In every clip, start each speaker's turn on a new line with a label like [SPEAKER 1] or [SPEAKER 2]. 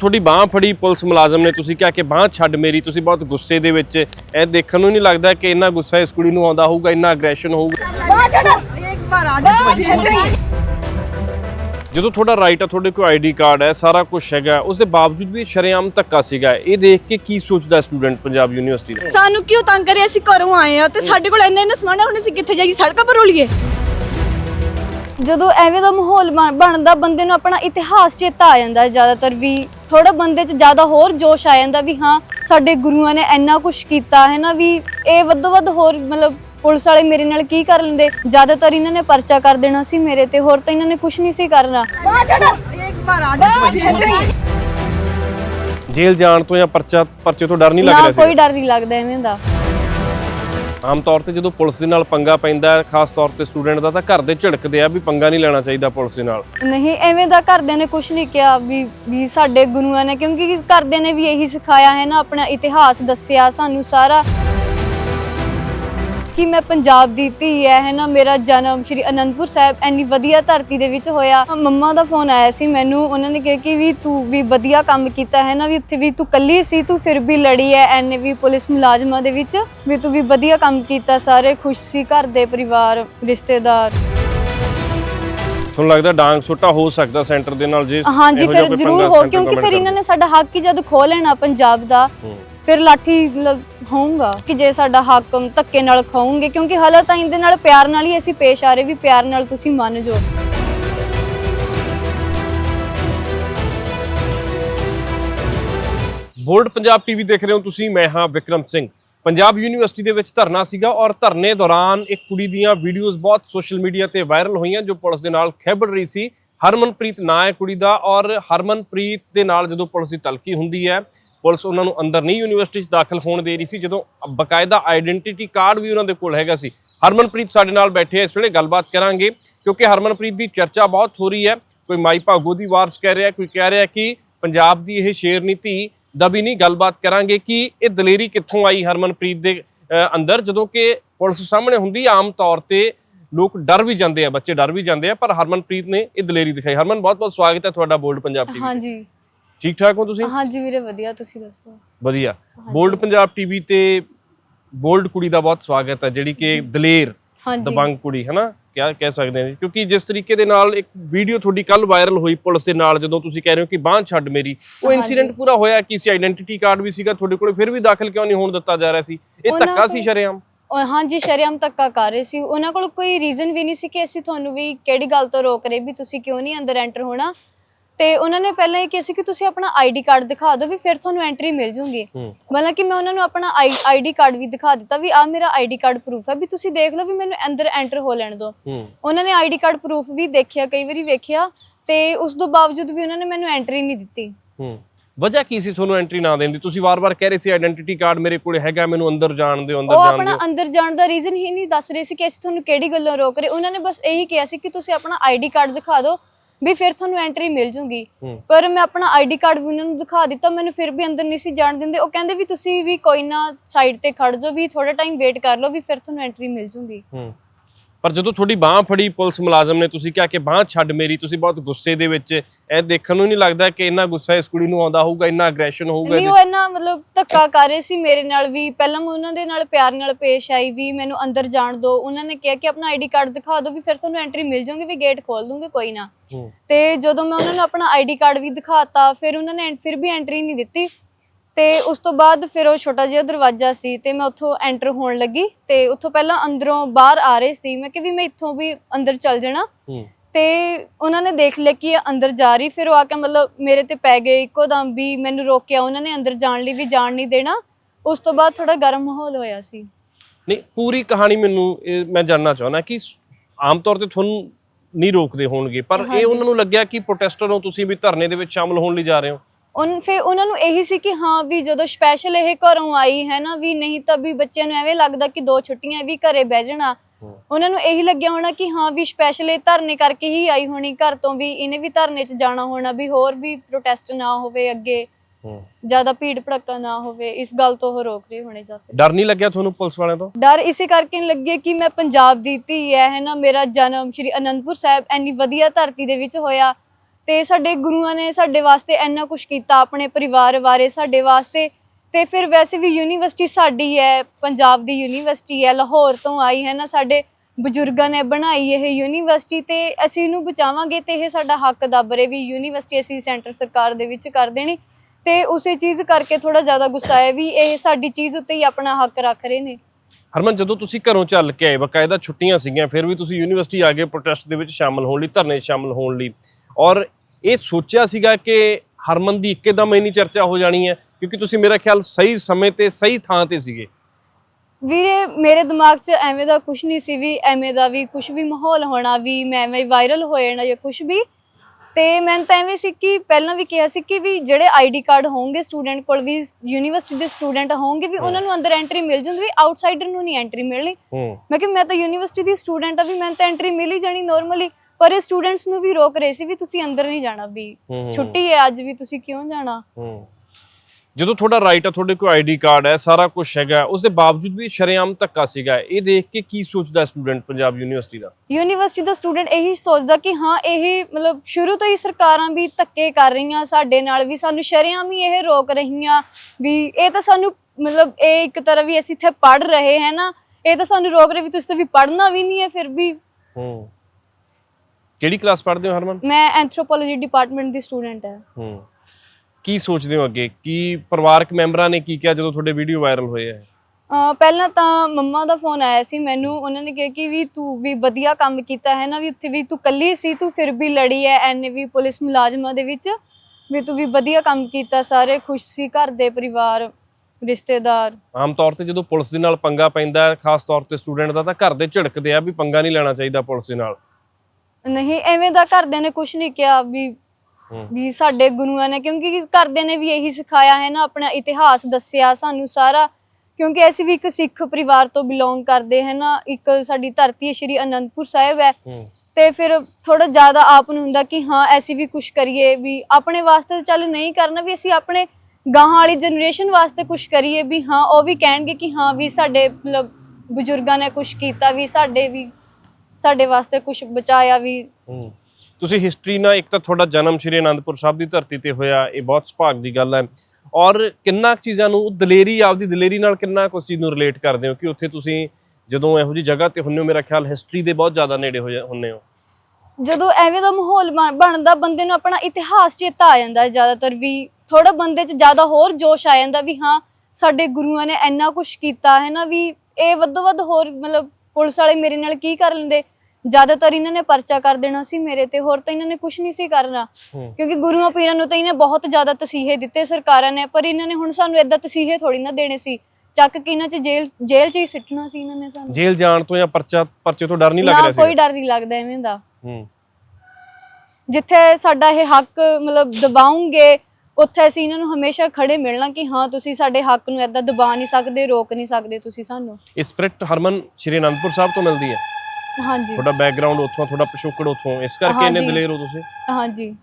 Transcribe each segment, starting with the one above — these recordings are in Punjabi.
[SPEAKER 1] ਤੁਹਾਡੀ ਬਾਹ ਫੜੀ ਪੁਲਿਸ ਮੁਲਾਜ਼ਮ ਨੇ ਤੁਸੀਂ ਕਿਹਾ ਕਿ ਬਾਹ ਛੱਡ ਮੇਰੀ ਤੁਸੀਂ ਬਹੁਤ ਗੁੱਸੇ ਦੇ ਵਿੱਚ ਇਹ ਦੇਖਣ ਨੂੰ ਨਹੀਂ ਲੱਗਦਾ ਕਿ ਇੰਨਾ ਗੁੱਸਾ ਇਸ ਕੁੜੀ ਨੂੰ ਆਉਂਦਾ ਹੋਊਗਾ ਇੰਨਾ ਅਗਰੈਸ਼ਨ ਹੋਊਗਾ। ਜਦੋਂ ਤੁਹਾਡਾ ਰਾਈਟ ਆ ਤੁਹਾਡੇ ਕੋਲ ਆਈਡੀ ਕਾਰਡ ਹੈ ਸਾਰਾ ਕੁਝ ਹੈਗਾ ਉਸ ਦੇ ਬਾਵਜੂਦ ਵੀ ਸ਼ਰਿਆਮ ਧੱਕਾ ਸੀਗਾ। ਇਹ ਦੇਖ ਕੇ ਕੀ ਸੋਚਦਾ ਸਟੂਡੈਂਟ ਪੰਜਾਬ ਯੂਨੀਵਰਸਿਟੀ ਦਾ?
[SPEAKER 2] ਸਾਨੂੰ ਕਿਉਂ ਤੰਗ ਕਰੇ ਅਸੀਂ ਘਰੋਂ ਆਏ ਆ ਤੇ ਸਾਡੇ ਕੋਲ ਇੰਨਾ ਇੰਨਾ ਸਮਾਨ ਹੁਣ ਅਸੀਂ ਕਿੱਥੇ ਜਾਈਏ? ਸੜਕਾਂ ਪਰ ਰੋਲੀਏ। ਜਦੋਂ ਐਵੇਂ ਦਾ ਮਾਹੌਲ ਬਣਦਾ ਬੰਦੇ ਨੂੰ ਆਪਣਾ ਇਤਿਹਾਸ ਚੇਤਾ ਆ ਜਾਂਦਾ ਜ਼ਿਆਦਾਤਰ ਵੀ। ਥੋੜਾ ਬੰਦੇ 'ਚ ਜ਼ਿਆਦਾ ਹੋਰ ਜੋਸ਼ ਆ ਜਾਂਦਾ ਵੀ ਹਾਂ ਸਾਡੇ ਗੁਰੂਆਂ ਨੇ ਇੰਨਾ ਕੁਝ ਕੀਤਾ ਹੈ ਨਾ ਵੀ ਇਹ ਵੱਧੋ ਵੱਧ ਹੋਰ ਮਤਲਬ ਪੁਲਿਸ ਵਾਲੇ ਮੇਰੇ ਨਾਲ ਕੀ ਕਰ ਲੈਂਦੇ? ਜ਼ਿਆਦਾਤਰ ਇਹਨਾਂ ਨੇ ਪਰਚਾ ਕਰ ਦੇਣਾ ਸੀ ਮੇਰੇ ਤੇ ਹੋਰ ਤਾਂ ਇਹਨਾਂ ਨੇ ਕੁਝ ਨਹੀਂ ਸੀ ਕਰਨਾ।
[SPEAKER 1] ਜੇਲ ਜਾਣ ਤੋਂ ਜਾਂ ਪਰਚਾ ਪਰਚੇ ਤੋਂ ਡਰ ਨਹੀਂ ਲੱਗ
[SPEAKER 2] ਕੋਈ ਡਰ ਨਹੀਂ ਲੱਗਦਾ ਐਵੇਂ ਦਾ।
[SPEAKER 1] ਆਮ ਤੌਰ ਤੇ ਜਦੋਂ ਪੁਲਿਸ ਦੇ ਨਾਲ ਪੰਗਾ ਪੈਂਦਾ ਹੈ, ਖਾਸ ਤੌਰ ਤੇ ਸਟੂਡੈਂਟ ਦਾ, ਤਾਂ ਘਰ ਦੇ ਝਿੜਕਦੇ ਆ ਵੀ ਪੰਗਾ ਨਹੀਂ ਲੈਣਾ ਚਾਹੀਦਾ ਪੁਲਿਸ ਦੇ ਨਾਲ।
[SPEAKER 2] ਨਹੀਂ, ਐਵੇਂ ਦਾ ਘਰਦਿਆਂ ਨੇ ਕੁਝ ਨਹੀਂ ਕਿਹਾ ਵੀ ਵੀ ਸਾਡੇ ਗੁਰੂਆਂ ਨੇ, ਕਿਉਂਕਿ ਘਰਦਿਆਂ ਨੇ ਵੀ ਇਹੀ ਸਿਖਾਇਆ ਹੈ ਨਾ, ਆਪਣਾ ਇਤਿਹਾਸ ਦੱਸਿਆ, ਸਾਨੂੰ ਸਾਰਾ ਕਿ ਮੈਂ ਪੰਜਾਬ ਦੀ ਧੀ ਹੈ ਹੈ ਨਾ? ਮੇਰਾ ਜਨਮ ਸ਼੍ਰੀ ਅਨੰਦਪੁਰ ਸਾਹਿਬ ਐਨੀ ਵਧੀਆ ਧਰਤੀ ਦੇ ਵਿੱਚ ਹੋਇਆ। ਮੰਮਾ ਦਾ ਫੋਨ ਆਇਆ ਸੀ ਮੈਨੂੰ ਉਹਨਾਂ ਨੇ ਕਿਹਾ ਕਿ ਵੀ ਤੂੰ ਵੀ ਵਧੀਆ ਕੰਮ ਕੀਤਾ ਹੈ ਨਾ? ਵੀ ਉੱਥੇ ਵੀ ਤੂੰ ਕੱਲੀ ਸੀ ਤੂੰ ਫਿਰ ਵੀ ਲੜੀ ਹੈ ਐਨੇ ਵੀ ਪੁਲਿਸ ਮੁਲਾਜ਼ਮਾਂ ਦੇ ਵਿੱਚ ਵੀ ਤੂੰ ਵੀ ਵਧੀਆ ਕੰਮ ਕੀਤਾ ਸਾਰੇ ਖੁਸ਼ ਸੀ ਘਰ ਦੇ ਪਰਿਵਾਰ ਰਿਸ਼ਤੇਦਾਰ।
[SPEAKER 1] ਤੁਹਾਨੂੰ ਲੱਗਦਾ ਡਾਂਗ ਛੋਟਾ ਹੋ ਸਕਦਾ ਸੈਂਟਰ ਦੇ ਨਾਲ ਜੇ
[SPEAKER 2] ਹਾਂਜੀ
[SPEAKER 1] ਇਹੋ ਜਿਹਾ
[SPEAKER 2] ਫਿਰ
[SPEAKER 1] ਕੋਈ
[SPEAKER 2] ਜ਼ਰੂਰ
[SPEAKER 1] ਪੰਗਾ
[SPEAKER 2] ਹੋ
[SPEAKER 1] center
[SPEAKER 2] ਕਿਉਂਕਿ ਫਿਰ ਇਹਨਾਂ ਨੇ ਸਾਡਾ ਹੱਕ ਹੀ ਜਦ ਖੋ ਲੈਣਾ ਪੰਜਾਬ ਦਾ।
[SPEAKER 1] ਹੂੰ।
[SPEAKER 2] ਫਿਰ ਲਾਠੀ ਹੋਊਗਾ ਕਿ ਜੇ ਸਾਡਾ ਹੱਕ ਧੱਕੇ ਨਾਲ ਖਾਉਂਗੇ ਕਿਉਂਕਿ ਹਾਲੇ ਤਾਂ ਇਹਦੇ ਨਾਲ ਪਿਆਰ ਨਾਲ ਹੀ ਅਸੀਂ ਪੇਸ਼ ਆ ਰਹੇ ਵੀ ਪਿਆਰ ਨਾਲ ਤੁਸੀਂ ਮੰਨ ਜਾਓ।
[SPEAKER 1] ਬੋਲਡ ਪੰਜਾਬ ਟੀਵੀ ਦੇਖ ਰਹੇ ਹੋ ਤੁਸੀਂ, ਮੈਂ ਹਾਂ ਵਿਕਰਮ ਸਿੰਘ। ਪੰਜਾਬ ਯੂਨੀਵਰਸਿਟੀ ਦੇ ਵਿੱਚ ਧਰਨਾ ਸੀਗਾ ਔਰ ਧਰਨੇ ਦੌਰਾਨ ਇੱਕ ਕੁੜੀ ਦੀਆਂ ਵੀਡੀਓਜ਼ ਬਹੁਤ ਸੋਸ਼ਲ ਮੀਡੀਆ ਤੇ ਵਾਇਰਲ ਹੋਈਆਂ, ਜੋ ਪੁਲਿਸ ਦੇ ਨਾਲ ਖੇਬੜ ਰਹੀ ਸੀ। ਹਰਮਨਪ੍ਰੀਤ ਨਾਂ ਹੈ ਕੁੜੀ ਦਾ ਔਰ ਹਰਮਨਪ੍ਰੀਤ ਦੇ ਨਾਲ ਜਦੋਂ ਪੁਲਿਸ ਦੀ ਤਲਕੀ ਹੁੰਦੀ ਹੈ ਪੁਲਿਸ ਉਹਨਾਂ ਨੂੰ ਅੰਦਰ ਨਹੀਂ ਯੂਨੀਵਰਸਿਟੀ 'ਚ ਦਾਖਲ ਹੋਣ ਦੇ ਰਹੀ ਸੀ, ਜਦੋਂ ਬਕਾਇਦਾ ਆਇਡੈਂਟੀਟੀ ਕਾਰਡ ਵੀ ਉਹਨਾਂ ਦੇ ਕੋਲ ਹੈਗਾ ਸੀ। ਹਰਮਨਪ੍ਰੀਤ ਸਾਡੇ ਨਾਲ ਬੈਠੇ ਇਸ ਵੇਲੇ ਗੱਲਬਾਤ ਕਰਾਂਗੇ, ਕਿਉਂਕਿ ਹਰਮਨਪ੍ਰੀਤ ਦੀ ਚਰਚਾ ਬਹੁਤ ਹੋ ਰਹੀ ਹੈ। ਕੋਈ ਮਾਈ ਭਾਗੋ ਦੀ ਵਾਰਸ ਕਹਿ ਰਿਹਾ, ਕੋਈ ਕਹਿ ਰਿਹਾ ਕਿ ਪੰਜਾਬ ਦੀ ਇਹ ਸ਼ੇਰਨੀ ਧੀ ਦਾ ਵੀ ਨਹੀਂ, ਗੱਲਬਾਤ ਕਰਾਂਗੇ ਕਿ ਇਹ ਦਲੇਰੀ ਕਿੱਥੋਂ ਆਈ ਹਰਮਨਪ੍ਰੀਤ ਦੇ ਅੰਦਰ, ਜਦੋਂ ਕਿ ਪੁਲਿਸ ਸਾਹਮਣੇ ਹੁੰਦੀ ਆਮ ਤੌਰ ਤੇ ਲੋਕ ਡਰ ਵੀ ਜਾਂਦੇ ਆ, ਬੱਚੇ ਡਰ ਵੀ ਜਾਂਦੇ ਆ, ਪਰ ਹਰਮਨਪ੍ਰੀਤ ਨੇ ਇਹ ਦਲੇਰੀ ਦਿਖਾਈ। ਹਰਮਨ ਬਹੁਤ ਬਹੁਤ ਸਵਾਗਤ ਹੈ ਤੁਹਾਡਾ ਬੋਲਡ ਪੰਜਾਬ ਟੀਵੀ
[SPEAKER 2] ਹਾਂਜੀ।
[SPEAKER 1] ਠੀਕ ਠਾਕ ਹੋ ਤੁਸੀਂ?
[SPEAKER 2] ਹਾਂਜੀ ਵੀਰੇ ਵਧੀਆ ਤੁਸੀਂ ਦੱਸੋ?
[SPEAKER 1] ਵਧੀਆ। ਬੋਲਡ ਪੰਜਾਬ ਟੀਵੀ ਤੇ ਬੋਲਡ ਕੁੜੀ ਦਾ ਬਹੁਤ ਸਵਾਗਤ ਹੈ ਜਿਹੜੀ ਕਿ ਦਲੇਰ ਦਬੰਗ ਕੁੜੀ ਹੈ ਨਾ ਕਿਆ ਕਹਿ ਸਕਦੇ ਹਾਂ ਕਿਉਂਕਿ ਜਿਸ ਤਰੀਕੇ ਦੇ ਨਾਲ ਇੱਕ ਵੀਡੀਓ ਤੁਹਾਡੀ ਕੱਲ ਵਾਇਰਲ ਹੋਈ ਪੁਲਿਸ ਦੇ ਨਾਲ ਜਦੋਂ ਤੁਸੀਂ ਕਹਿ ਰਹੇ ਹੋ ਕਿ ਬਾਂਹ ਛੱਡ ਮੇਰੀ ਉਹ ਇਨਸੀਡੈਂਟ ਪੂਰਾ ਹੋਇਆ ਕਿ ਸੀ? ਆਇਡੈਂਟੀਟੀ ਕਾਰਡ ਵੀ ਸੀਗਾ ਤੁਹਾਡੇ ਕੋਲ ਫਿਰ ਵੀ ਦਾਖਲ ਕਿਉਂ ਨਹੀਂ ਹੋਣ ਦਿੱਤਾ ਜਾ ਰਿਹਾ ਸੀ? ਇਹ ਧੱਕਾ ਸੀ ਸ਼ਰੇਆਮ?
[SPEAKER 2] ਹਾਂਜੀ ਸ਼ਰਿਆਮ ਧੱਕਾ ਕਰ ਰਹੇ ਸੀ। ਉਹਨਾਂ ਕੋਲ ਕੋਈ ਰੀਜ਼ਨ ਵੀ ਨਹੀਂ ਸੀ ਕਿ ਅਸੀਂ ਤੁਹਾਨੂੰ ਵੀ ਕਿਹੜੀ ਗੱਲ ਤੋਂ ਰੋਕ ਰਹੇ ਵੀ ਤੁਸੀਂ ਕਿਉਂ ਨਹੀਂ ਅੰਦਰ ਐਂਟਰ ਹੋਣਾ? ਤੇ ਉਹਨਾਂ ਨੇ ਪਹਿਲਾਂ ਇਹ ਕਿਹਾ ਸੀ ਕਿ ਤੁਸੀਂ ਆਪਣਾ ਆਈਡੀ ਕਾਰਡ ਦਿਖਾ ਦਿਓ ਵੀ ਫਿਰ ਤੁਹਾਨੂੰ ਐਂਟਰੀ ਮਿਲ ਜੂਗੀ। ਮਤਲਬ ਕਿ ਮੈਂ ਉਹਨਾਂ ਨੂੰ ਆਪਣਾ ਆਈਡੀ ਕਾਰਡ ਵੀ ਦਿਖਾ ਦਿੱਤਾ ਵੀ ਆ ਮੇਰਾ ਆਈਡੀ ਕਾਰਡ ਪ੍ਰੂਫ ਹੈ ਵੀ ਤੁਸੀਂ ਦੇਖ ਲਓ ਵੀ ਮੈਨੂੰ ਅੰਦਰ ਐਂਟਰ ਹੋ ਲੈਣ ਦਿਓ। ਉਹਨਾਂ ਨੇ ਆਈਡੀ ਕਾਰਡ ਪ੍ਰੂਫ ਵੀ ਦੇਖਿਆ ਕਈ ਵਾਰੀ ਵੇਖਿਆ ਤੇ ਉਸ ਤੋਂ ਬਾਵਜੂਦ ਵੀ ਉਹਨਾਂ ਨੇ ਮੈਨੂੰ ਐਂਟਰੀ ਨਹੀਂ ਦਿੱਤੀ।
[SPEAKER 1] ਹੂੰ। ਵਜ੍ਹਾ ਕੀ ਸੀ ਤੁਹਾਨੂੰ ਐਂਟਰੀ ਨਾ ਦੇਣ ਦੀ? ਤੁਸੀਂ ਵਾਰ-ਵਾਰ ਕਹਿ ਰਹੇ ਸੀ ਆਇਡੈਂਟੀਟੀ ਕਾਰਡ ਮੇਰੇ ਕੋਲੇ ਹੈਗਾ ਮੈਨੂੰ ਅੰਦਰ ਜਾਣ ਦਿਓ ਅੰਦਰ
[SPEAKER 2] ਉਹ
[SPEAKER 1] ਜਾਣ
[SPEAKER 2] ਆਪਣਾ
[SPEAKER 1] ਦਿਓ।
[SPEAKER 2] ਅੰਦਰ ਜਾਣ ਦਾ ਰੀਜ਼ਨ ਹੀ ਨਹੀਂ ਦੱਸ ਰਹੇ ਸੀ ਕਿ ਅਸੀਂ ਤੁਹਾਨੂੰ ਕਿਹੜੀ ਗੱਲੋਂ ਰੋਕ ਰਹੇ। ਉਹਨਾਂ ਨੇ ਬਸ ਇਹੀ ਕਿਹਾ ਸੀ ਕਿ ਤੁਸੀਂ ਆਪਣਾ ਆਈਡੀ ਕਾਰਡ ਦਿਖਾ ਦਿਓ ਵੀ ਫਿਰ ਤੁਹਾਨੂੰ ਐਂਟਰੀ ਮਿਲ ਜੂਗੀ। ਪਰ ਮੈਂ ਆਪਣਾ ਆਈਡੀ ਕਾਰਡ ਵੀ ਉਹਨਾਂ ਨੂੰ ਦਿਖਾ ਦਿੱਤਾ ਮੈਨੂੰ ਫਿਰ ਵੀ ਅੰਦਰ ਨਹੀਂ ਸੀ ਜਾਣ ਦਿੰਦੇ। ਉਹ ਕਹਿੰਦੇ ਵੀ ਤੁਸੀਂ ਵੀ ਕੋਈ ਨਾ ਸਾਈਡ ਤੇ ਖੜ ਜਾਓ ਵੀ ਥੋੜਾ ਟਾਈਮ ਵੇਟ ਕਰ ਲਓ ਵੀ ਫਿਰ ਤੁਹਾਨੂੰ ਐਂਟਰੀ ਮਿਲ ਜੂਗੀ।
[SPEAKER 1] ਪਰ ਜਦੋਂ ਤੁਹਾਡੀ ਬਾਹ ਫੜੀ ਪੁਲਿਸ ਮੁਲਾਜ਼ਮ ਨੇ ਤੁਸੀਂ ਕਿਹਾ ਕਿ ਬਾਹ ਛੱਡ ਮੇਰੀ ਤੁਸੀਂ ਬਹੁਤ ਗੁੱਸੇ ਦੇ ਵਿੱਚ ਇਹ ਦੇਖਣ ਨੂੰ ਨਹੀਂ ਲੱਗਦਾ ਕਿ ਇੰਨਾ ਗੁੱਸਾ ਇਸ ਕੁੜੀ ਨੂੰ ਆਉਂਦਾ ਹੋਊਗਾ ਇੰਨਾ ਐਗਰੈਸ਼ਨ ਹੋਊਗਾ
[SPEAKER 2] ਨਹੀਂ ਉਹ ਇੰਨਾ ਮਤਲਬ ਧੱਕਾ ਕਰ ਰਹੇ ਸੀ ਮੇਰੇ ਨਾਲ ਵੀ। ਪਹਿਲਾਂ ਮੈਂ ਉਹਨਾਂ ਦੇ ਨਾਲ ਪਿਆਰ ਨਾਲ ਪੇਸ਼ ਆਈ ਵੀ ਮੈਨੂੰ ਅੰਦਰ ਜਾਣ ਦਿਓ ਉਹਨਾਂ ਨੇ ਕਿਹਾ ਕਿ ਆਪਣਾ ਆਈਡੀ ਕਾਰਡ ਦਿਖਾ ਦਿਓ ਵੀ ਫਿਰ ਤੁਹਾਨੂੰ ਐਂਟਰੀ ਮਿਲ ਜਾਊਗੀ ਵੀ ਗੇਟ ਖੋਲ ਦੂੰਗੇ ਕੋਈ ਨਾ। ਤੇ ਜਦੋਂ ਮੈਂ ਉਹਨਾਂ ਨੂੰ ਆਪਣਾ ਆਈਡੀ ਕਾਰਡ ਵੀ ਦਿਖਾਤਾ ਫਿਰ ਉਹਨਾਂ ਨੇ ਫਿਰ ਵੀ ਐਂਟਰੀ ਨਹੀਂ ਦਿੱਤੀ। ਤੇ ਉਸ ਤੋਂ ਬਾਅਦ ਫਿਰ ਉਹ ਛੋਟਾ ਜਿਹਾ ਦਰਵਾਜ਼ਾ ਸੀ ਤੇ ਮੈਂ ਉੱਥੋਂ ਐਂਟਰ ਹੋਣ ਲੱਗੀ ਤੇ ਉੱਥੋਂ ਪਹਿਲਾਂ ਅੰਦਰੋਂ ਬਾਹਰ ਆ ਰਹੇ ਸੀ। ਮੈਂ ਕਿ ਵੀ ਮੈਂ ਇੱਥੋਂ ਵੀ ਅੰਦਰ ਚੱਲ ਜਾਣਾ। ਤੇ ਉਹਨਾਂ ਨੇ ਦੇਖ ਲਿਆ ਕਿ ਇਹ ਅੰਦਰ ਜਾ ਰਹੀ। ਫਿਰ ਉਹ ਆ ਕੇ ਮਤਲਬ ਮੇਰੇ ਤੇ ਪੈ ਗਏ ਇੱਕੋ ਦਮ ਵੀ ਮੈਨੂੰ ਰੋਕਿਆ। ਉਹਨਾਂ ਨੇ ਅੰਦਰ ਜਾਣ ਲਈ ਵੀ ਜਾਣ ਨਹੀਂ ਦੇਣਾ। ਉਸ ਤੋਂ ਬਾਅਦ ਥੋੜਾ ਗਰਮ ਮਾਹੌਲ ਹੋਇਆ ਸੀ।
[SPEAKER 1] ਨਹੀਂ ਪੂਰੀ ਕਹਾਣੀ ਮੈਨੂੰ ਇਹ ਮੈਂ ਜਾਨਣਾ ਚਾਹੁੰਦਾ ਕਿ ਆਮ ਤੌਰ ਤੇ ਤੁਹਾਨੂੰ ਨਹੀਂ ਰੋਕਦੇ ਹੋਣਗੇ। ਪਰ ਇਹ ਉਹਨਾਂ ਨੂੰ ਲੱਗਿਆ ਕਿ ਪ੍ਰੋਟੈਸਟਰ ਹੋ ਤੁਸੀਂ ਵੀ ਧਰਨੇ ਦੇ ਵਿੱਚ ਸ਼ਾਮਲ ਹੋਣ ਲਈ ਜਾ ਰਹੇ ਹੋ।
[SPEAKER 2] ਉਨ ਫਿਰ ਉਹਨਾਂ ਨੂੰ ਇਹੀ ਸੀ ਕਿ ਹਾਂ ਵੀ ਜਦੋਂ ਸਪੈਸ਼ਲ ਇਹ ਘਰੋਂ ਆਈ ਹੈ ਨਾ ਵੀ ਨਹੀਂ ਤਾਂ ਵੀ ਬੱਚਿਆਂ ਨੂੰ ਐਵੇਂ ਲੱਗਦਾ ਕਿ ਦੋ ਛੁੱਟੀਆਂ ਵੀ ਘਰੇ ਬਹਿ ਜਾਣਾ। ਉਹਨਾਂ ਨੂੰ ਇਹੀ ਲੱਗਿਆ ਹੋਣਾ ਕਿ ਹਾਂ ਵੀ ਸਪੈਸ਼ਲ ਇਹ ਧਰਨੇ ਕਰਕੇ ਹੀ ਆਈ ਹੋਣੀ ਘਰ ਤੋਂ ਵੀ ਇਹਨੇ ਵੀ ਧਰਨੇ 'ਚ ਜਾਣਾ ਹੋਣਾ ਵੀ ਹੋਰ ਵੀ ਪ੍ਰੋਟੈਸਟ ਨਾ ਹੋਵੇ ਅੱਗੇ ਜ਼ਿਆਦਾ ਭੀੜ ਭੜੱਕਾ ਨਾ ਹੋਵੇ ਇਸ ਗੱਲ ਤੋਂ ਉਹ ਰੋਕ ਰਹੇ ਹੋਣੇ ਜਾਂ ਫਿਰ
[SPEAKER 1] ਡਰ ਨਹੀਂ ਲੱਗਿਆ ਤੁਹਾਨੂੰ ਪੁਲਿਸ ਵਾਲਿਆਂ ਤੋਂ?
[SPEAKER 2] ਡਰ ਇਸੇ ਕਰਕੇ ਲੱਗੇ ਕਿ ਮੈਂ ਪੰਜਾਬ ਦੀ ਧੀ ਹੈ ਹੈ ਨਾ ਮੇਰਾ ਜਨਮ ਸ਼੍ਰੀ ਅਨੰਦਪੁਰ ਸਾਹਿਬ ਐਨੀ ਵਧੀਆ ਧਰਤੀ ਦੇ ਵਿੱਚ ਹੋਇਆ। ਤੇ ਸਾਡੇ ਗੁਰੂਆਂ ਨੇ ਸਾਡੇ ਵਾਸਤੇ ਇੰਨਾ ਕੁਝ ਕੀਤਾ, ਆਪਣੇ ਪਰਿਵਾਰ ਬਾਰੇ ਸਾਡੇ ਵਾਸਤੇ। ਤੇ ਫਿਰ ਵੈਸੇ ਵੀ ਯੂਨੀਵਰਸਿਟੀ ਸਾਡੀ ਹੈ, ਪੰਜਾਬ ਦੀ ਯੂਨੀਵਰਸਿਟੀ ਹੈ, ਲਾਹੌਰ ਤੋਂ ਆਈ ਹੈ ਨਾ, ਸਾਡੇ ਬਜ਼ੁਰਗਾਂ ਨੇ ਬਣਾਈ ਇਹ ਯੂਨੀਵਰਸਿਟੀ ਤੇ ਅਸੀਂ ਇਹਨੂੰ ਬਚਾਵਾਂਗੇ ਤੇ ਇਹ ਸਾਡਾ ਹੱਕ ਦੱਬ ਰਹੇ ਵੀ ਯੂਨੀਵਰਸਿਟੀ ਅਸੀਂ ਸੈਂਟਰ ਸਰਕਾਰ ਦੇ ਵਿੱਚ ਕਰ ਦੇਣੀ। ਤੇ ਉਸੇ ਚੀਜ਼ ਕਰਕੇ ਥੋੜਾ ਜ਼ਿਆਦਾ ਗੁੱਸਾ ਹੈ ਵੀ ਇਹ ਸਾਡੀ ਚੀਜ਼ ਉੱਤੇ ਹੀ ਆਪਣਾ ਹੱਕ ਰੱਖ ਰਹੇ ਨੇ।
[SPEAKER 1] ਹਰਮਨ, ਜਦੋਂ ਤੁਸੀਂ ਘਰੋਂ ਚੱਲ ਕੇ ਆਏ, ਬਕਾਇਦਾ ਛੁੱਟੀਆਂ ਸੀਗੀਆਂ, ਫਿਰ ਵੀ ਤੁਸੀਂ ਯੂਨੀਵਰਸਿਟੀ ਆ ਗਏ ਪ੍ਰੋਟੈਸਟ ਦੇ ਵਿੱਚ ਸ਼ਾਮਲ ਹੋਣ ਲਈ, ਧਰਨੇ 'ਚ ਸ਼ਾਮਲ ਹੋਣ ਲਈ। ਔਰ ਇਹ ਸੋਚਿਆ ਸੀਗਾ ਕਿ ਹਰਮਨ ਦੀ ਇੱਕਦਮ ਇੰਨੀ ਚਰਚਾ ਹੋ ਜਾਣੀ ਹੈ ਕਿਉਂਕਿ ਤੁਸੀਂ ਮੇਰਾ ਖਿਆਲ ਸਹੀ ਸਮੇਂ ਤੇ ਸਹੀ ਥਾਂ ਤੇ ਸੀਗੇ।
[SPEAKER 2] ਵੀਰੇ ਮੇਰੇ ਦਿਮਾਗ 'ਚ ਐਵੇਂ ਦਾ ਕੁਝ ਨਹੀਂ ਸੀ ਵੀ ਐਵੇਂ ਦਾ ਵੀ ਕੁਝ ਵੀ ਮਾਹੌਲ ਹੋਣਾ ਵੀ ਮੈਂ ਐਵੇਂ ਵਾਇਰਲ ਹੋ ਜਾਣਾ ਜਾਂ ਕੁਝ ਵੀ। ਤੇ ਮੈਂ ਤਾਂ ਐਵੇਂ ਸੀ ਕਿ ਪਹਿਲਾਂ ਵੀ ਕਿਹਾ ਸੀ ਕਿ ਵੀ ਜਿਹੜੇ ਆਈਡੀ ਕਾਰਡ ਹੋਣਗੇ ਸਟੂਡੈਂਟ ਕੋਲ ਵੀ ਯੂਨੀਵਰਸਿਟੀ ਦੇ ਸਟੂਡੈਂਟ ਹੋਣਗੇ ਵੀ ਉਹਨਾਂ ਨੂੰ ਅੰਦਰ ਐਂਟਰੀ ਮਿਲ ਜਾਂਦੀ ਵੀ ਆਊਟਸਾਈਡਰ ਨੂੰ ਨਹੀਂ ਐਂਟਰੀ ਮਿਲਣੀ। ਮੈਂ ਕਿ ਮੈਂ ਤਾਂ ਯੂਨੀਵਰਸਿਟੀ ਦੀ ਸਟੂਡੈਂਟ ਆ ਵੀ ਮੈਨੂੰ ਤਾਂ ਐਂਟਰੀ ਮਿਲ ਹੀ ਜਾਣੀ ਨਾਰਮਲੀ ਪਰ ਇਹ ਸਟੂਡੈਂਟਸ ਨੂੰ ਵੀ ਰੋਕ ਰਹੇ ਸੀ ਵੀ ਤੁਸੀਂ ਅੰਦਰ ਨਹੀਂ ਜਾਣਾ ਵੀ
[SPEAKER 1] ਹੂੰ,
[SPEAKER 2] ਛੁੱਟੀ ਹੈ ਅੱਜ ਵੀ ਤੁਸੀਂ ਕਿਉਂ ਜਾਣਾ?
[SPEAKER 1] ਹੂੰ। ਜਦੋਂ ਤੁਹਾਡਾ ਰਾਈਟ ਆ ਤੁਹਾਡੇ ਕੋਲ ਆਈਡੀ ਕਾਰਡ ਹੈ ਸਾਰਾ ਕੁਝ ਹੈਗਾ ਉਸ ਦੇ ਬਾਵਜੂਦ ਵੀ ਸ਼ਰੇਆਮ ਧੱਕਾ ਸੀਗਾ ਇਹ ਦੇਖ ਕੇ ਕੀ ਸੋਚਦਾ ਸਟੂਡੈਂਟ ਪੰਜਾਬ ਯੂਨੀਵਰਸਿਟੀ ਦਾ?
[SPEAKER 2] ਯੂਨੀਵਰਸਿਟੀ ਦਾ ਸਟੂਡੈਂਟ ਇਹੀ ਸੋਚਦਾ ਕਿ ਹਾਂ ਇਹ ਮਤਲਬ ਸ਼ੁਰੂ ਤੋਂ ਹੀ ਸਰਕਾਰਾਂ ਵੀ ਧੱਕੇ ਕਰ ਰਹੀਆਂ ਸਾਡੇ ਨਾਲ ਵੀ ਸਾਨੂੰ ਸ਼ਰੇਆਮ ਹੀ ਇਹ ਰੋਕ ਰਹੀਆਂ ਵੀ ਇਹ ਤਾਂ ਸਾਨੂੰ ਮਤਲਬ ਇਹ ਇੱਕ ਤਰ੍ਹਾਂ ਵੀ ਅਸੀਂ ਇੱਥੇ ਪੜ ਰਹੇ ਹੈ ਨਾ ਇਹ ਤਾਂ ਸਾਨੂੰ ਰੋਕ ਰਹੇ ਵੀ ਤੁਸੀਂ ਤਾਂ ਵੀ ਪੜਨਾ ਵੀ ਨਹੀਂ ਹੈ ਫਿਰ ਵੀ
[SPEAKER 1] ਹੂੰ। ਕਿਹੜੀ ਕਲਾਸ ਪੜ੍ਹਦੇ ਹੋ ਹਰਮਨ?
[SPEAKER 2] ਮੈਂ ਐਂਥਰੋਪੋਲੋਜੀ ਡਿਪਾਰਟਮੈਂਟ ਦੀ ਸਟੂਡੈਂਟ ਹੈ।
[SPEAKER 1] ਹੂੰ। ਕੀ ਸੋਚਦੇ ਹੋ ਅੱਗੇ? ਕੀ ਪਰਿਵਾਰਕ ਮੈਂਬਰਾਂ ਨੇ ਕੀ ਕਿਹਾ ਜਦੋਂ ਤੁਹਾਡੇ ਵੀਡੀਓ ਵਾਇਰਲ ਹੋਏ ਆ?
[SPEAKER 2] ਅਹ ਪਹਿਲਾਂ ਤਾਂ ਮੰਮਾ ਦਾ ਫੋਨ ਆਇਆ ਸੀ ਮੈਨੂੰ ਉਹਨਾਂ ਨੇ ਕਿਹਾ ਕਿ ਵੀ ਤੂੰ ਵੀ ਵਧੀਆ ਕੰਮ ਕੀਤਾ ਹੈ ਨਾ ਵੀ ਉੱਥੇ ਵੀ ਤੂੰ ਕੱਲੀ ਸੀ ਤੂੰ ਫਿਰ ਵੀ ਲੜੀ ਹੈ ਐਨੇ ਵੀ ਪੁਲਿਸ ਮੁਲਾਜ਼ਮਾਂ ਦੇ ਵਿੱਚ ਵੀ ਤੂੰ ਵੀ ਵਧੀਆ ਕੰਮ ਕੀਤਾ ਸਾਰੇ ਖੁਸ਼ ਸੀ ਘਰ ਦੇ ਪਰਿਵਾਰ ਰਿਸ਼ਤੇਦਾਰ।
[SPEAKER 1] ਆਮ ਤੌਰ ਤੇ ਜਦੋਂ ਪੁਲਿਸ ਦੇ ਨਾਲ ਪੰਗਾ ਪੈਂਦਾ ਹੈ ਖਾਸ ਤੌਰ ਤੇ ਸਟੂਡੈਂਟ ਦਾ ਤਾਂ ਘਰ ਦੇ ਝਿੜਕਦੇ ਆ ਵੀ ਪੰਗਾ ਨਹੀਂ ਲੈਣਾ ਚਾਹੀਦਾ ਪੁਲਿਸ ਦੇ ਨਾਲ।
[SPEAKER 2] ਨਹੀਂ ਐਵੇਂ ਦਾ ਘਰਦਿਆਂ ਨੇ ਕੁਝ ਨਹੀਂ ਕਿਹਾ ਵੀ
[SPEAKER 1] ਹੂੰ।
[SPEAKER 2] ਵੀ ਸਾਡੇ ਗੁਰੂਆਂ ਨੇ ਕਿਉਂਕਿ ਘਰਦਿਆਂ ਨੇ ਵੀ ਇਹੀ ਸਿਖਾਇਆ ਹੈ ਨਾ ਆਪਣਾ ਇਤਿਹਾਸ ਦੱਸਿਆ ਸਾਨੂੰ ਸਾਰਾ। ਕਿਉਂਕਿ ਅਸੀਂ ਵੀ ਇੱਕ ਸਿੱਖ ਪਰਿਵਾਰ ਤੋਂ ਬਿਲੋਂਗ ਕਰਦੇ ਹੈ ਨਾ ਇੱਕ ਸਾਡੀ ਧਰਤੀ ਹੈ ਸ਼੍ਰੀ ਅਨੰਦਪੁਰ ਸਾਹਿਬ ਹੈ।
[SPEAKER 1] ਹੂੰ।
[SPEAKER 2] ਤੇ ਫਿਰ ਥੋੜਾ ਜ਼ਿਆਦਾ ਆਪ ਨੂੰ ਹੁੰਦਾ ਕਿ ਹਾਂ ਅਸੀਂ ਵੀ ਕੁਝ ਕਰੀਏ ਵੀ ਆਪਣੇ ਵਾਸਤੇ ਤਾਂ ਚੱਲ ਨਹੀਂ ਕਰਨਾ ਵੀ ਅਸੀਂ ਆਪਣੇ ਗਾਹਾਂ ਵਾਲੀ ਜਨਰੇਸ਼ਨ ਵਾਸਤੇ ਕੁਝ ਕਰੀਏ ਵੀ ਹਾਂ ਉਹ ਵੀ ਕਹਿਣਗੇ ਕਿ ਹਾਂ ਵੀ ਸਾਡੇ ਮਤਲਬ ਬਜ਼ੁਰਗਾਂ ਨੇ ਕੁਝ ਕੀਤਾ ਵੀ ਸਾਡੇ ਵੀ ਸਾਡੇ ਵਾਸਤੇ ਕੁਝ ਬਚਾਇਆ ਵੀ।
[SPEAKER 1] ਹੂੰ। ਤੁਸੀਂ ਹਿਸਟਰੀ ਨਾਲ ਇੱਕ ਤਾਂ ਤੁਹਾਡਾ ਜਨਮ ਸ਼੍ਰੀ ਅਨੰਦਪੁਰ ਸਾਹਿਬ ਦੀ ਧਰਤੀ ਤੇ ਹੋਇਆ ਇਹ ਬਹੁਤ ਸੁਭਾਗ ਦੀ ਗੱਲ ਹੈ। ਔਰ ਕਿੰਨਾ ਚੀਜ਼ਾਂ ਨੂੰ ਦਲੇਰੀ ਆਪਦੀ ਦਲੇਰੀ ਨਾਲ ਕਿੰਨਾ ਕੁ ਚੀਜ਼ ਨੂੰ ਰਿਲੇਟ ਕਰਦੇ ਹੋ? ਕਿ ਉੱਥੇ ਤੁਸੀਂ ਜਦੋਂ ਇਹੋ ਜੀ ਜਗ੍ਹਾ ਤੇ ਹੁੰਨੇ ਹੋ ਮੇਰਾ ਖਿਆਲ ਹਿਸਟਰੀ ਦੇ ਬਹੁਤ ਜ਼ਿਆਦਾ ਨੇੜੇ ਹੋ ਹੁੰਨੇ ਹੋ।
[SPEAKER 2] ਜਦੋਂ ਐਵੇਂ ਦਾ ਮਾਹੌਲ ਬਣ- ਬਣਦਾ ਬੰਦੇ ਨੂੰ ਆਪਣਾ ਇਤਿਹਾਸ ਚੇਤਾ ਆ ਜਾਂਦਾ ਹੈ ਜ਼ਿਆਦਾਤਰ ਵੀ। ਥੋੜਾ ਬੰਦੇ 'ਚ ਜ਼ਿਆਦਾ ਹੋਰ ਜੋਸ਼ ਆ ਜਾਂਦਾ ਵੀ ਹਾਂ ਸਾਡੇ ਗੁਰੂਆਂ ਨੇ ਇੰਨਾ ਕੁਝ ਕੀਤਾ ਹੈ ਨਾ ਵੀ ਇਹ ਵੱਧੋ ਵੱਧ ਹੋਰ ਮਤਲਬ ਪੁਲਿਸ ਵਾਲੇ ਮੇਰੇ ਨਾਲ ਕੀ ਕਰ ਲੈਂਦੇ? ਜ਼ਿਆਦਾਤਰ ਇਹਨਾਂ ਨੇ ਪਰਚਾ ਕਰ ਦੇਣਾ ਸੀ ਮੇਰੇ ਤੇ ਹੋਰ ਤਾਂ ਇਹਨਾਂ ਨੇ ਕੁਝ ਨਹੀਂ ਸੀ ਕਰਨਾ।
[SPEAKER 1] ਹੂੰ।
[SPEAKER 2] ਕਿਉਂਕਿ ਗੁਰੂਆਂ ਪੀਰਾਂ ਨੂੰ ਤਾਂ ਇਹਨੇ ਬਹੁਤ ਜ਼ਿਆਦਾ ਤਸੀਹੇ ਦਿੱਤੇ ਸਰਕਾਰਾਂ ਨੇ ਪਰ ਇਹਨਾਂ ਨੇ ਹੁਣ ਸਾਨੂੰ ਏਦਾਂ ਤਸੀਹੇ ਥੋੜੀ ਨਾ ਦੇਣੇ ਸੀ। ਚੱਕ ਕੇ ਇਹਨਾਂ 'ਚ ਜੇਲ੍ਹ ਜੇਲ੍ਹ 'ਚ ਹੀ ਸਿੱਟਣਾ ਸੀ ਇਹਨਾਂ ਨੇ ਸਾਨੂੰ।
[SPEAKER 1] ਜੇਲ੍ਹ ਜਾਣ ਤੋਂ ਜਾਂ ਪਰਚਾ ਪਰਚੇ ਤੋਂ ਡਰ ਨਹੀਂ ਲੱਗ
[SPEAKER 2] ਨਾ
[SPEAKER 1] ਰਿਹਾ
[SPEAKER 2] ਕੋਈ
[SPEAKER 1] ਸੀ
[SPEAKER 2] ਡਰ ਨਹੀਂ ਲੱਗਦਾ ਐਵੇਂ ਦਾ।
[SPEAKER 1] ਹੂੰ।
[SPEAKER 2] ਜਿੱਥੇ ਸਾਡਾ ਇਹ ਹੱਕ ਮਤਲਬ ਦਬਾਉਂਗੇ ਉੱਥੇ ਅਸੀਂ ਇਹਨਾਂ ਨੂੰ ਹਮੇਸ਼ਾ ਖੜੇ ਮਿਲਣਾ ਕਿ ਹਾਂ ਤੁਸੀਂ ਸਾਡੇ ਹੱਕ ਨੂੰ ਏਦਾਂ ਦਬਾ ਨਹੀਂ ਸਕਦੇ ਰੋਕ ਨਹੀਂ ਸਕਦੇ ਤੁਸੀਂ ਸਾਨੂੰ।
[SPEAKER 1] ਇਹ ਸਪਿਰਿਟ ਹਰਮਨ ਸ਼੍ਰੀ ਅਨੰਦਪੁਰ ਸਾਹਿਬ ਤੋਂ ਮਿਲਦੀ ਹੈ।
[SPEAKER 2] ਹਾਂਜੀ।
[SPEAKER 1] ਤੁਹਾਡਾ ਬੈਕਗ੍ਰਾਉਂਡ ਉੱਥੋਂ ਤੁਹਾਡਾ ਪਿਛੋਕੜ ਉੱਥੋਂ ਇਸ ਕਰਕੇ ਇੰਨੇ
[SPEAKER 2] ਹਾਂਜੀ।
[SPEAKER 1] ਦਲੇਰ ਹੋ ਤੁਸੀਂ।
[SPEAKER 2] ਹਾਂਜੀ।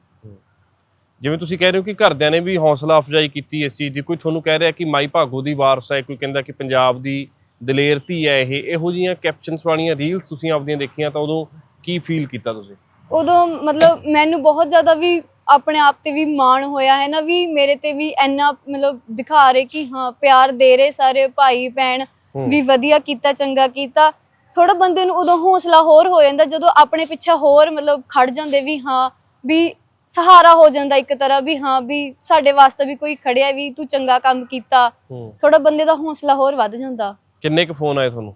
[SPEAKER 1] ਜਿਵੇਂ ਤੁਸੀਂ ਕਹਿ ਰਹੇ ਹੋ ਕਿ ਘਰਦਿਆਂ ਨੇ ਵੀ ਹੌਸਲਾ ਅਫਜ਼ਾਈ ਕੀਤੀ ਇਸ ਚੀਜ਼ ਦੀ ਕੋਈ ਤੁਹਾਨੂੰ ਕਹਿ ਰਿਹਾ ਕਿ ਮਾਈ ਭਾਗੋ ਦੀ ਵਾਰਸ ਹੈ ਕੋਈ ਕਹਿੰਦਾ ਕਿ ਪੰਜਾਬ ਦੀ ਦਲੇਰ ਧੀ ਹੈ ਇਹ ਇਹੋ ਜੀਆਂ ਕੈਪਸ਼ਨਸ ਵਾਲੀਆਂ ਰੀਲਸ ਤੁਸੀਂ ਆਪਦੀਆਂ ਦੇਖੀਆਂ ਤਾਂ ਉਦੋਂ ਕੀ ਫੀਲ ਕੀਤਾ ਤੁਸੀਂ?
[SPEAKER 2] ਉਦੋਂ ਮਤਲਬ ਮੈਨੂੰ ਬਹੁਤ ਜ਼ਿਆਦਾ ਵੀ ਆਪਣੇ ਆਪ ਤੇ ਵੀ ਮਾਣ ਹੋਇਆ ਹੈ ਨਾ ਵੀ ਮੇਰੇ ਤੇ ਵੀ ਇੰਨਾ ਮਤਲਬ ਦਿਖਾ ਰਹੇ ਕਿ ਹਾਂ ਪਿਆਰ ਦੇ ਰਹੇ ਸਾਰੇ ਭਾਈ ਭੈਣ। ਵੀ ਵਧੀਆ ਕੀਤਾ ਚੰਗਾ ਕੀਤਾ। ਥੋੜਾ ਬੰਦੇ ਨੂੰ ਉਦੋਂ ਹੌਸਲਾ ਹੋਰ ਹੋ ਜਾਂਦਾ ਜਦੋਂ ਆਪਣੇ ਪਿੱਛੇ ਹੋਰ ਮਤਲਬ ਖੜ ਜਾਂਦੇ ਵੀ ਹਾਂ ਵੀ ਸਹਾਰਾ ਹੋ ਜਾਂਦਾ ਇੱਕ ਤਰ੍ਹਾਂ ਵੀ ਹਾਂ ਵੀ ਸਾਡੇ ਵਾਸਤੇ ਵੀ ਕੋਈ ਖੜਿਆ ਵੀ ਤੂੰ ਚੰਗਾ ਕੰਮ ਕੀਤਾ। ਥੋੜਾ ਬੰਦੇ ਦਾ ਹੌਸਲਾ ਹੋਰ ਵੱਧ ਜਾਂਦਾ।
[SPEAKER 1] ਕਿੰਨੇ ਕੁ ਫੋਨ ਆਏ ਤੁਹਾਨੂੰ?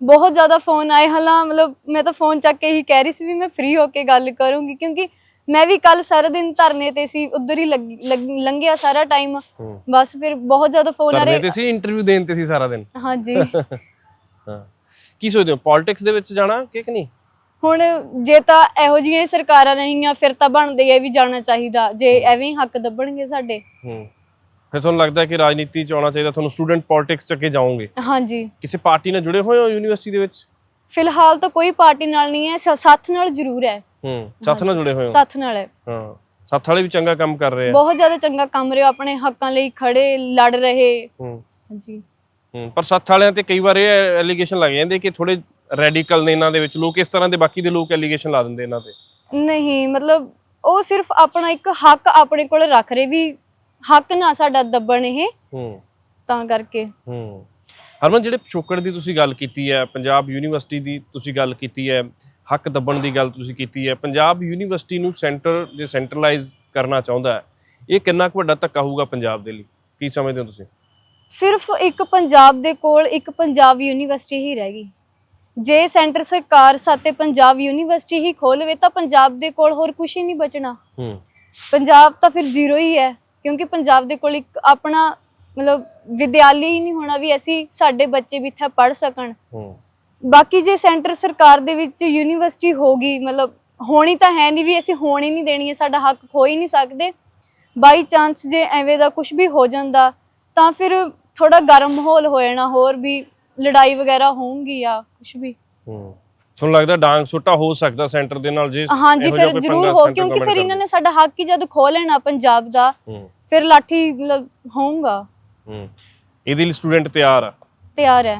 [SPEAKER 2] ਬਹੁਤ ਜ਼ਿਆਦਾ ਫੋਨ ਆਏ ਹਾਲਾਂ ਮਤਲਬ ਮੈਂ ਤਾਂ ਫੋਨ ਚੱਕ ਕੇ ਹੀ ਕਹਿ ਰਹੀ ਸੀ ਵੀ ਮੈਂ ਫ੍ਰੀ ਹੋ ਕੇ ਗੱਲ ਕਰੂੰਗੀ ਕਿਉਂਕਿ ਮੈਂ ਵੀ ਕੱਲ ਸਾਰਾ ਦਿਨ ਧਰਨੇ ਤੇ ਸੀ ਉਧਰ ਹੀ ਲੱਗ- ਲੱਗ- ਲੰਘਿਆ ਸਾਰਾ ਟਾਈਮ
[SPEAKER 1] ਹੂੰ।
[SPEAKER 2] ਬਸ ਫਿਰ ਬਹੁਤ ਜ਼ਿਆਦਾ ਫੋਨ ਆ
[SPEAKER 1] ਧਰਨੇ
[SPEAKER 2] ਰਹੇ
[SPEAKER 1] ਤੇ ਸੀ ਇੰਟਰਵਿਊ ਦੇਣ ਤੇ ਸੀ ਸਾਰਾ ਦਿਨ?
[SPEAKER 2] ਹਾਂਜੀ।
[SPEAKER 1] ਹਾਂ। ਕੀ ਸੋਚਦੇ ਹੋ ਪੋਲਿਟਿਕਸ ਦੇ ਵਿੱਚ ਜਾਣਾ ਕਿ ਕਿ ਨਹੀਂ?
[SPEAKER 2] ਹੁਣ ਜੇ ਤਾਂ ਇਹੋ ਜਿਹੀਆਂ ਹੀ ਸਰਕਾਰਾਂ ਰਹੀਆਂ ਫਿਰ ਤਾਂ ਬਣਦੇ ਆ ਵੀ ਜਾਣਾ ਚਾਹੀਦਾ। ਜੇ ਐਵੇਂ ਹੀ ਹੱਕ ਦੱਬਣਗੇ ਸਾਡੇ।
[SPEAKER 1] ਹੂੰ। ਫਿਰ ਤੁਹਾਨੂੰ ਲੱਗਦਾ ਹੈ ਕਿ ਰਾਜਨੀਤੀ ਚ ਆਉਣਾ ਚਾਹੀਦਾ ਤੁਹਾਨੂੰ ਸਟੂਡੈਂਟ ਪੋਲਿਟਿਕਸ ਚ ਅੱਗੇ ਜਾਓਗੇ?
[SPEAKER 2] ਹਾਂਜੀ।
[SPEAKER 1] ਕਿਸੇ ਪਾਰਟੀ ਨਾਲ ਜੁੜੇ ਹੋਏ ਹੋ ਯੂਨੀਵਰਸਿਟੀ ਦੇ ਵਿੱਚ?
[SPEAKER 2] ਫਿਲਹਾਲ ਤਾਂ ਕੋਈ ਪਾਰਟੀ ਨਾਲ ਨਹੀਂ ਹੈ ਸ- ਸਾਥ ਨਾਲ ਜ਼ਰੂਰ ਹੈ।
[SPEAKER 1] ਹੂੰ ਸਾਥ ਨਾਲ ਜੁੜੇ ਹੋਏ ਹੋ?
[SPEAKER 2] ਸਾਥ ਨਾਲ। ਹੈ
[SPEAKER 1] ਹਾਂ ਸਾਥ ਵਾਲੇ ਵੀ ਚੰਗਾ ਕੰਮ ਕਰ ਰਹੇ ਆ?
[SPEAKER 2] ਬਹੁਤ ਜ਼ਿਆਦਾ ਚੰਗਾ ਕੰਮ ਰਹੇ ਆਪਣੇ ਹੱਕਾਂ ਲਈ ਖੜੇ ਲੜ ਰਹੇ।
[SPEAKER 1] ਹੂੰ।
[SPEAKER 2] ਹਾਂਜੀ।
[SPEAKER 1] ਹੂੰ ਪਰ ਸਾਥ ਵਾਲਿਆਂ ਤੇ ਕਈ ਵਾਰ ਇਹ ਐਲੀਗੇਸ਼ਨ ਲੱਗ ਜਾਂਦੇ ਕਿ ਥੋੜੇ ਰੈਡੀਕਲ ਨੇ ਇਹਨਾਂ ਦੇ ਵਿੱਚ ਲੋਕ ਇਸ ਤਰ੍ਹਾਂ ਦੇ ਬਾਕੀ ਦੇ ਲੋਕ ਐਲੀਗੇਸ਼ਨ ਲਾ ਦਿੰਦੇ ਇਹਨਾਂ ਤੇ।
[SPEAKER 2] ਨਹੀਂ ਮਤਲਬ ਉਹ ਸਿਰਫ ਆਪਣਾ ਇੱਕ ਹੱਕ ਆਪਣੇ ਕੋਲ ਰੱਖ ਰਹੇ ਵੀ ਹੱਕ ਨਾ ਸਾਡਾ ਦੱਬਣ ਇਹ।
[SPEAKER 1] ਹੂੰ।
[SPEAKER 2] ਤਾਂ ਕਰਕੇ।
[SPEAKER 1] ਹੂੰ। ਹਰਮਨ ਜਿਹੜੇ ਪਿਛੋਕੜ ਦੀ ਤੁਸੀਂ ਗੱਲ ਕੀਤੀ ਹੈ ਪੰਜਾਬ ਯੂਨੀਵਰਸਿਟੀ ਦੀ ਤੁਸੀਂ ਗੱਲ ਕੀਤੀ ਹੈ ਹੱਕ ਦੱਬਣ ਦੀ ਗੱਲ ਤੁਸੀਂ ਕੀਤੀ ਹੈ। ਪੰਜਾਬ ਯੂਨੀਵਰਸਿਟੀ ਨੂੰ ਸੈਂਟਰ ਜੇ ਸੈਂਟਰਲਾਈਜ਼ ਕਰਨਾ ਚਾਹੁੰਦਾ ਹੈ। ਇਹ ਕਿੰਨਾ ਕੁ ਵੱਡਾ ਧੱਕਾ ਹੋਊਗਾ ਪੰਜਾਬ ਦੇ ਲਈ? ਕੀ ਸਮਝਦੇ ਹੋ ਤੁਸੀਂ?
[SPEAKER 2] ਸਿਰਫ ਇੱਕ ਪੰਜਾਬ ਦੇ ਕੋਲ ਇੱਕ ਪੰਜਾਬ ਯੂਨੀਵਰਸਿਟੀ ਹੀ ਰਹਿ ਗਈ। ਜੇ ਸੈਂਟਰ ਸਰਕਾਰ ਸਾਤੇ ਪੰਜਾਬ ਯੂਨੀਵਰਸਿਟੀ ਹੀ ਖੋਲਵੇ ਤਾਂ ਪੰਜਾਬ ਦੇ ਕੋਲ ਹੋਰ ਕੁਝ ਹੀ ਨਹੀਂ ਬਚਣਾ।
[SPEAKER 1] ਹੂੰ।
[SPEAKER 2] ਪੰਜਾਬ ਤਾਂ ਫਿਰ ਜ਼ੀਰੋ ਹੀ ਹੈ ਕਿਉਂਕਿ ਪੰਜਾਬ ਦੇ ਕੋਲ ਇੱਕ ਆਪਣਾ ਮਤਲਬ ਵਿਦਿਆਲੀ ਹੀ ਨਹੀਂ ਹੋਣਾ ਵੀ ਅਸੀਂ ਸਾਡੇ ਬੱਚੇ ਵੀ ਇੱਥੇ ਪੜ ਸਕਣ।
[SPEAKER 1] ਹੂੰ।
[SPEAKER 2] ਬਾਕੀ ਜੇ ਸੈਂਟਰ ਸਰਕਾਰ ਦੇ ਵਿੱਚ ਯੂਨੀਵਰਸਿਟੀ ਹੋਗੀ ਮਤਲਬ ਹੋਣੀ ਤਾਂ ਹੈ ਨਹੀਂ ਵੀ ਅਸੀਂ ਹੋਣ ਨਹੀਂ ਦੇਣੀ ਹੈ ਸਾਡਾ ਹੱਕ ਖੋ ਹੀ ਨਹੀਂ ਸਕਦੇ। ਬਾਈ ਚਾਂਸ ਜੇ ਐਵੇਂ ਦਾ ਕੁਝ ਵੀ ਹੋ ਜਾਂਦਾ ਤਾਂ ਫਿਰ ਥੋੜਾ ਗਰਮ ਮਾਹੌਲ ਹੋ ਜਾਣਾ ਹੋਰ ਵੀ ਲੜਾਈ ਵਗੈਰਾ ਹੋਊਗੀ ਜਾਂ ਕੁਝ ਵੀ।
[SPEAKER 1] ਹੂੰ ਤੁਹਾਨੂੰ ਲੱਗਦਾ ਡਾਂਗ ਸੁੱਟਾ ਹੋ ਸਕਦਾ ਸੈਂਟਰ ਦੇ ਨਾਲ ਜੇ
[SPEAKER 2] ਹਾਂਜੀ ਫਿਰ ਜ਼ਰੂਰ ਹੋ ਕਿਉਂਕਿ ਫਿਰ ਇਹਨਾਂ ਨੇ ਸਾਡਾ ਹੱਕ ਹੀ ਜਦ ਖੋ ਲੈਣਾ ਪੰਜਾਬ ਦਾ ਫਿਰ ਲਾਠੀ ਮਤਲਬ ਹੋਊਗਾ।
[SPEAKER 1] ਹੂੰ ਇਹਦੇ ਲਈ ਸਟੂਡੈਂਟ ਤਿਆਰ ਆ?
[SPEAKER 2] ਤਿਆਰ ਹੂੰ।